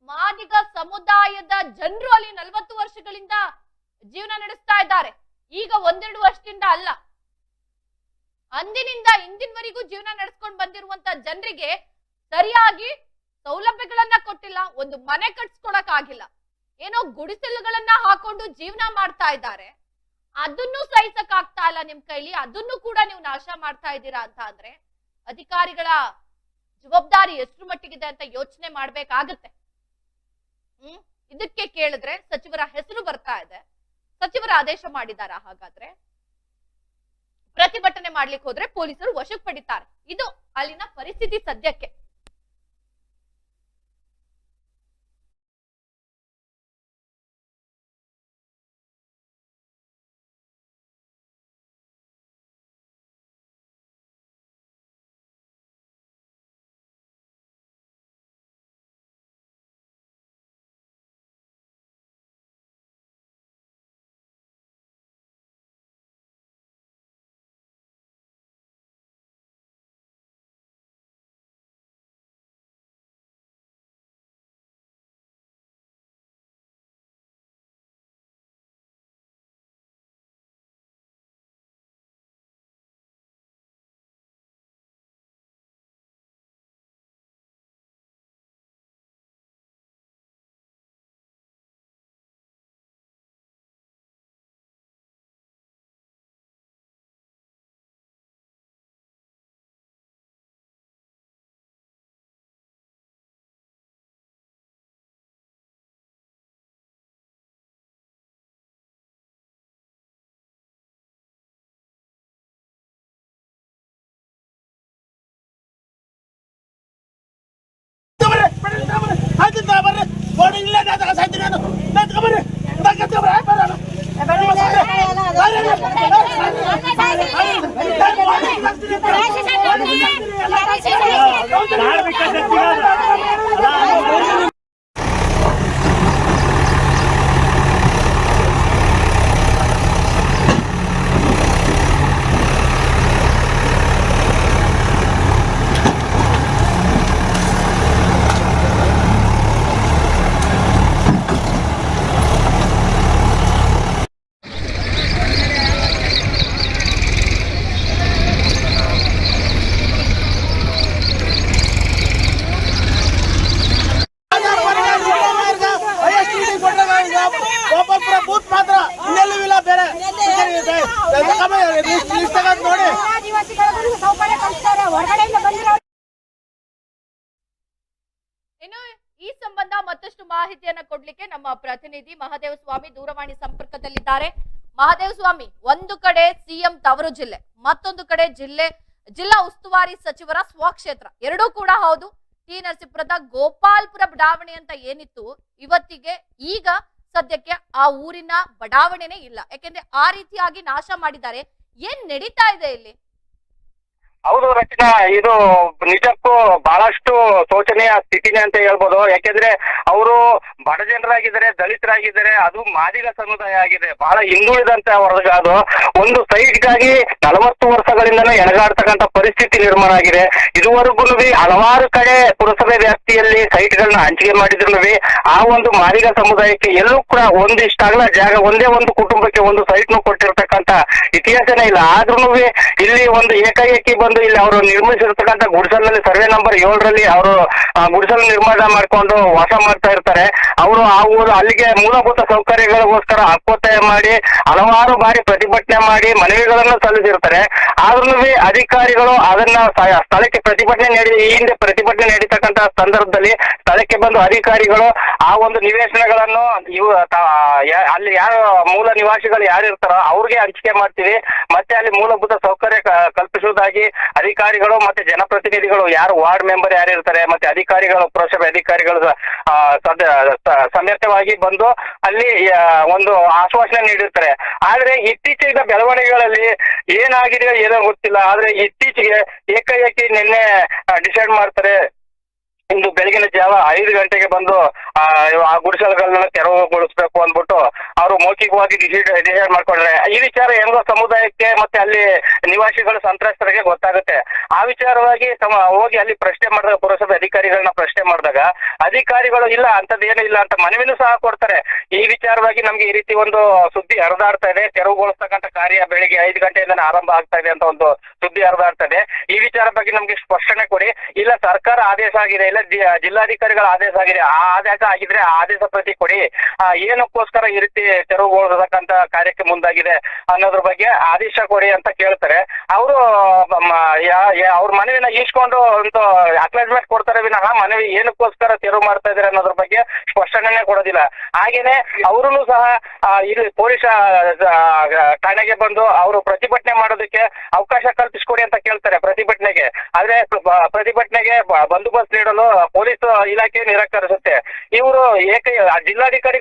S3: ಮಾದಿಗ ಸಮುದಾಯದ ಜನರು ಅಲ್ಲಿ ನಲವತ್ತು ವರ್ಷಗಳಿಂದ ಜೀವನ ನಡೆಸ್ತಾ ಇದ್ದಾರೆ. ಈಗ ಒಂದೆರಡು ವರ್ಷದಿಂದ ಅಲ್ಲ. ಅಂದಿನಿಂದ ಇಂದಿನವರೆಗೂ ಜೀವನ ನಡೆಸ್ಕೊಂಡು ಬಂದಿರುವಂತ ಜನರಿಗೆ ಸರಿಯಾಗಿ ಸೌಲಭ್ಯಗಳನ್ನ ಕೊಟ್ಟಿಲ್ಲ, ಒಂದು ಮನೆ ಕಟ್ಸ್ಕೊಡಕ್ ಆಗಿಲ್ಲ. ಏನೋ ಗುಡಿಸಲುಗಳನ್ನ ಹಾಕೊಂಡು ಜೀವನ ಮಾಡ್ತಾ ಇದ್ದಾರೆ. ಅದನ್ನು ಸಹಿಸಕ್ ಆಗ್ತಾ ಇಲ್ಲ ನಿಮ್ ಕೈಲಿ, ಅದನ್ನು ಕೂಡ ನೀವು ನಾಶ ಮಾಡ್ತಾ ಇದ್ದೀರಾ ಅಂತ ಅಂದ್ರೆ ಅಧಿಕಾರಿಗಳ ಜವಾಬ್ದಾರಿ ಎಷ್ಟು ಮಟ್ಟಿಗಿದೆ ಅಂತ ಯೋಚನೆ ಮಾಡ್ಬೇಕಾಗತ್ತೆ. ಹ್ಮ್? ಇದಕ್ಕೆ ಕೇಳಿದ್ರೆ ಸಚಿವರ ಹೆಸರು ಬರ್ತಾ ಇದೆ. ಸಚಿವರ ಆದೇಶ ಮಾಡಿದಾರ ಹಾಗಾದ್ರೆ? ಪ್ರತಿಭಟನೆ ಮಾಡ್ಲಿಕ್ಕೆ ಹೋದ್ರೆ ಪೊಲೀಸರು ವಶಕ್ಕೆ ಪಡಿತಾರೆ. ಇದು ಅಲ್ಲಿನ ಪರಿಸ್ಥಿತಿ ಸದ್ಯಕ್ಕೆ.
S4: ಒಬ್ಬೊಬ್ಬರ
S3: ಕೊಡ್ಲಿಕ್ಕೆ ನಮ್ಮ ಪ್ರತಿನಿಧಿ ಮಹಾದೇವ ಸ್ವಾಮಿ ದೂರವಾಣಿ ಸಂಪರ್ಕದಲ್ಲಿದ್ದಾರೆ. ಮಹಾದೇವ ಸ್ವಾಮಿ, ಒಂದು ಕಡೆ ಸಿಎಂ ತವರು ಜಿಲ್ಲೆ, ಮತ್ತೊಂದು ಕಡೆ ಜಿಲ್ಲೆ, ಜಿಲ್ಲಾ ಉಸ್ತುವಾರಿ ಸಚಿವರ ಸ್ವಕ್ಷೇತ್ರ ಎರಡೂ ಕೂಡ ಹೌದು. ಟಿ ನರಸೀಪುರದ ಗೋಪಾಲ್ಪುರ ಬಡಾವಣೆ ಅಂತ ಏನಿತ್ತು, ಇವತ್ತಿಗೆ ಈಗ ಸದ್ಯಕ್ಕೆ ಆ ಊರಿನ ಬಡಾವಣೆನೇ ಇಲ್ಲ. ಯಾಕೆಂದ್ರೆ ಆ ರೀತಿಯಾಗಿ ನಾಶ ಮಾಡಿದ್ದಾರೆ. ಏನ್ ನಡೀತಾ ಇದೆ ಇಲ್ಲಿ?
S5: ರಚನಾ ಇದು ನಿಜಕ್ಕೂ ಬಹಳಷ್ಟು ಶೋಚನೀಯ ಸ್ಥಿತಿನೇ ಅಂತ ಹೇಳ್ಬೋದು. ಯಾಕೆಂದ್ರೆ ಅವರು ಬಡ ಜನರಾಗಿದ್ದಾರೆ, ದಲಿತರಾಗಿದ್ದಾರೆ, ಅದು ಮಾದಿಗ ಸಮುದಾಯ ಆಗಿದೆ. ಬಹಳ ಹಿಂದುಳಿದಂತೆ ವರ್ಗ ಅದು. ಒಂದು ಸೈಟ್ಗಾಗಿ ನಲವತ್ತು ವರ್ಷಗಳಿಂದಲೂ ಎಣಗಾಡ್ತಕ್ಕಂಥ ಪರಿಸ್ಥಿತಿ ನಿರ್ಮಾಣ ಆಗಿದೆ. ಇದುವರೆಗೂ ಹಲವಾರು ಕಡೆ ಪುರಸಭೆ ವ್ಯಾಪ್ತಿಯಲ್ಲಿ ಸೈಟ್ಗಳನ್ನ ಹಂಚಿಕೆ ಮಾಡಿದ್ರು ಆ ಒಂದು ಮಾದಿಗ ಸಮುದಾಯಕ್ಕೆ ಎಲ್ಲೂ ಕೂಡ ಒಂದಿಷ್ಟಾಗಲ ಜಾಗ, ಒಂದೇ ಒಂದು ಕುಟುಂಬಕ್ಕೆ ಒಂದು ಸೈಟ್ ನು ಕೊಟ್ಟಿರ್ತಕ್ಕಂತ ಇತಿಹಾಸನೇ ಇಲ್ಲ. ಆದ್ರೂ ಇಲ್ಲಿ ಒಂದು ಏಕಾಏಕಿ ಬಂದು ಇಲ್ಲಿ ಅವರು ನಿರ್ಮಿಸಿರ್ತಕ್ಕಂಥ ಗುಡಿಸಲಲ್ಲಿ ಸರ್ವೆ ನಂಬರ್ ಏಳರಲ್ಲಿ ಅವರು ಗುಡಿಸಲು ನಿರ್ಮಾಣ ಮಾಡಿಕೊಂಡು ವಾಸ ಮಾಡ್ತಾ ಇರ್ತಾರೆ. ಅವರು ಆ ಊರು, ಅಲ್ಲಿಗೆ ಮೂಲಭೂತ ಸೌಕರ್ಯಗಳಿಗೋಸ್ಕರ ಹಕ್ಕೊತ್ತಾಯ ಮಾಡಿ, ಹಲವಾರು ಬಾರಿ ಪ್ರತಿಭಟನೆ ಮಾಡಿ ಮನವಿಗಳನ್ನು ಸಲ್ಲಿಸಿರ್ತಾರೆ. ಆದ್ರೂ ಅಧಿಕಾರಿಗಳು ಅದನ್ನ ಸ್ಥಳಕ್ಕೆ ಪ್ರತಿಭಟನೆ ನೀಡಿ, ಈ ಹಿಂದೆ ಪ್ರತಿಭಟನೆ ನಡೀತಕ್ಕಂತಹ ಸಂದರ್ಭದಲ್ಲಿ ಸ್ಥಳಕ್ಕೆ ಬಂದು ಅಧಿಕಾರಿಗಳು ಆ ಒಂದು ನಿವೇಶನಗಳನ್ನು ಇವು ಅಲ್ಲಿ ಯಾರು ಮೂಲ ನಿವಾಸಿಗಳು ಯಾರು ಇರ್ತಾರೋ ಅವ್ರಿಗೆ ಹಂಚಿಕೆ ಮಾಡ್ತೀವಿ. ಮತ್ತೆ ಅಲ್ಲಿ ಮೂಲಭೂತ ಸೌಕರ್ಯ ಕಲ್ಪಿಸುವುದಾಗಿ ಅಧಿಕಾರಿಗಳು ಮತ್ತೆ ಜನಪ್ರತಿನಿಧಿಗಳು ಯಾರು ವಾರ್ಡ್ ಮೆಂಬರ್ ಯಾರು ಇರ್ತಾರೆ, ಮತ್ತೆ ಅಧಿಕಾರಿಗಳು, ಪುರಸಭೆ ಅಧಿಕಾರಿಗಳು ಸಮೇತವಾಗಿ ಬಂದು ಅಲ್ಲಿ ಒಂದು ಆಶ್ವಾಸನೆ ನೀಡಿರ್ತಾರೆ. ಆದ್ರೆ ಇತ್ತೀಚಿನ ಬೆಳವಣಿಗೆಗಳಲ್ಲಿ ಏನಾಗಿದೆ ಏನೋ ಗೊತ್ತಿಲ್ಲ. ಆದ್ರೆ ಇತ್ತೀಚೆಗೆ ಏಕಾಏಕಿ ನಿನ್ನೆ ಡಿಸೈಡ್ ಮಾಡ್ತಾರೆ ಇಂದು ಬೆಳಗಿನ ಜಾವ ಐದು ಗಂಟೆಗೆ ಬಂದು, ಆ ಗುಡಿಸಲುಗಳನ್ನೆಲ್ಲ ತೆರವುಗೊಳಿಸಬೇಕು ಅಂದ್ಬಿಟ್ಟು ಅವರು ಮೌಖಿಕವಾಗಿ ಡಿಸೈಡ್ ಡಿಸೈಡ್ ಮಾಡ್ಕೊಂಡ್ರೆ. ಈ ವಿಚಾರ ಹೆಂಗೋ ಸಮುದಾಯಕ್ಕೆ ಮತ್ತೆ ಅಲ್ಲಿ ನಿವಾಸಿಗಳು, ಸಂತ್ರಸ್ತರಿಗೆ ಗೊತ್ತಾಗುತ್ತೆ. ಆ ವಿಚಾರವಾಗಿ ಹೋಗಿ ಅಲ್ಲಿ ಪ್ರಶ್ನೆ ಮಾಡಿದಾಗ, ಪುರಸಭೆ ಅಧಿಕಾರಿಗಳನ್ನ ಪ್ರಶ್ನೆ ಮಾಡಿದಾಗ, ಅಧಿಕಾರಿಗಳು ಇಲ್ಲ, ಅಂತದ್ದೇನು ಇಲ್ಲ ಅಂತ ಮನವಿನೂ ಸಹ ಕೊಡ್ತಾರೆ. ಈ ವಿಚಾರವಾಗಿ ನಮ್ಗೆ ಈ ರೀತಿ ಒಂದು ಸುದ್ದಿ ಹರಿದಾಡ್ತಾ ಇದೆ. ತೆರವುಗೊಳಿಸ್ತಕ್ಕಂಥ ಕಾರ್ಯ ಬೆಳಿಗ್ಗೆ ಐದು ಗಂಟೆಯಿಂದ ಆರಂಭ ಆಗ್ತಾ ಇದೆ ಅಂತ ಒಂದು ಸುದ್ದಿ ಹರಿದಾಡ್ತಾ ಇದೆ. ಈ ವಿಚಾರ ಬಗ್ಗೆ ನಮ್ಗೆ ಸ್ಪಷ್ಟನೆ ಕೊಡಿ. ಇಲ್ಲ, ಸರ್ಕಾರ ಆದೇಶ ಆಗಿದೆ ಇಲ್ಲ ಜಿ- ಜಿಲ್ಲಾಧಿಕಾರಿಗಳ ಆದೇಶ ಆಗಿದೆ. ಆ ಆದೇಶ ಆಗಿದ್ರೆ ಆ ಆದೇಶ ಪ್ರತಿ ಕೊಡಿ. ಏನಕ್ಕೋಸ್ಕರ ಈ ರೀತಿ ತೆರವುಗೊಳಿಸತಕ್ಕಂತ ಕಾರ್ಯಕ್ಕೆ ಮುಂದಾಗಿದೆ ಅನ್ನೋದ್ರ ಬಗ್ಗೆ ಆದೇಶ ಕೊಡಿ ಅಂತ ಕೇಳ್ತಾರೆ. ಅವರು ಅವ್ರ ಮನವಿನ ಈಸ್ಕೊಂಡು ಒಂದು ಅಕ್ಲಾಜ್ಮೆಂಟ್ ಕೊಡ್ತಾರೆ ವಿನಃ ಮನವಿ ಏನಕ್ಕೋಸ್ಕರ ತೆರವು ಮಾಡ್ತಾ ಇದಾರೆ ಅನ್ನೋದ್ರ ಬಗ್ಗೆ ಸ್ಪಷ್ಟನೆ ಕೊಡೋದಿಲ್ಲ. ಹಾಗೇನೆ ಅವರು ಸಹ ಇಲ್ಲಿ ಪೊಲೀಸ್ ಠಾಣೆಗೆ ಬಂದು ಅವರು ಪ್ರತಿಭಟನೆ ಮಾಡೋದಕ್ಕೆ ಅವಕಾಶ ಕಲ್ಪಿಸ್ಕೊಡಿ ಅಂತ ಕೇಳ್ತಾರೆ ಪ್ರತಿಭಟನೆಗೆ. ಆದ್ರೆ ಪ್ರ- ಪ್ರತಿಭಟನೆಗೆ ಬಂದೋಬಸ್ತ್ ನೀಡಲು ಪೊಲೀಸ್ ಇಲಾಖೆ ನಿರಾಕರಿಸುತ್ತೆ. ಇವರು ಏಕ ಜಿಲ್ಲಾಧಿಕಾರಿ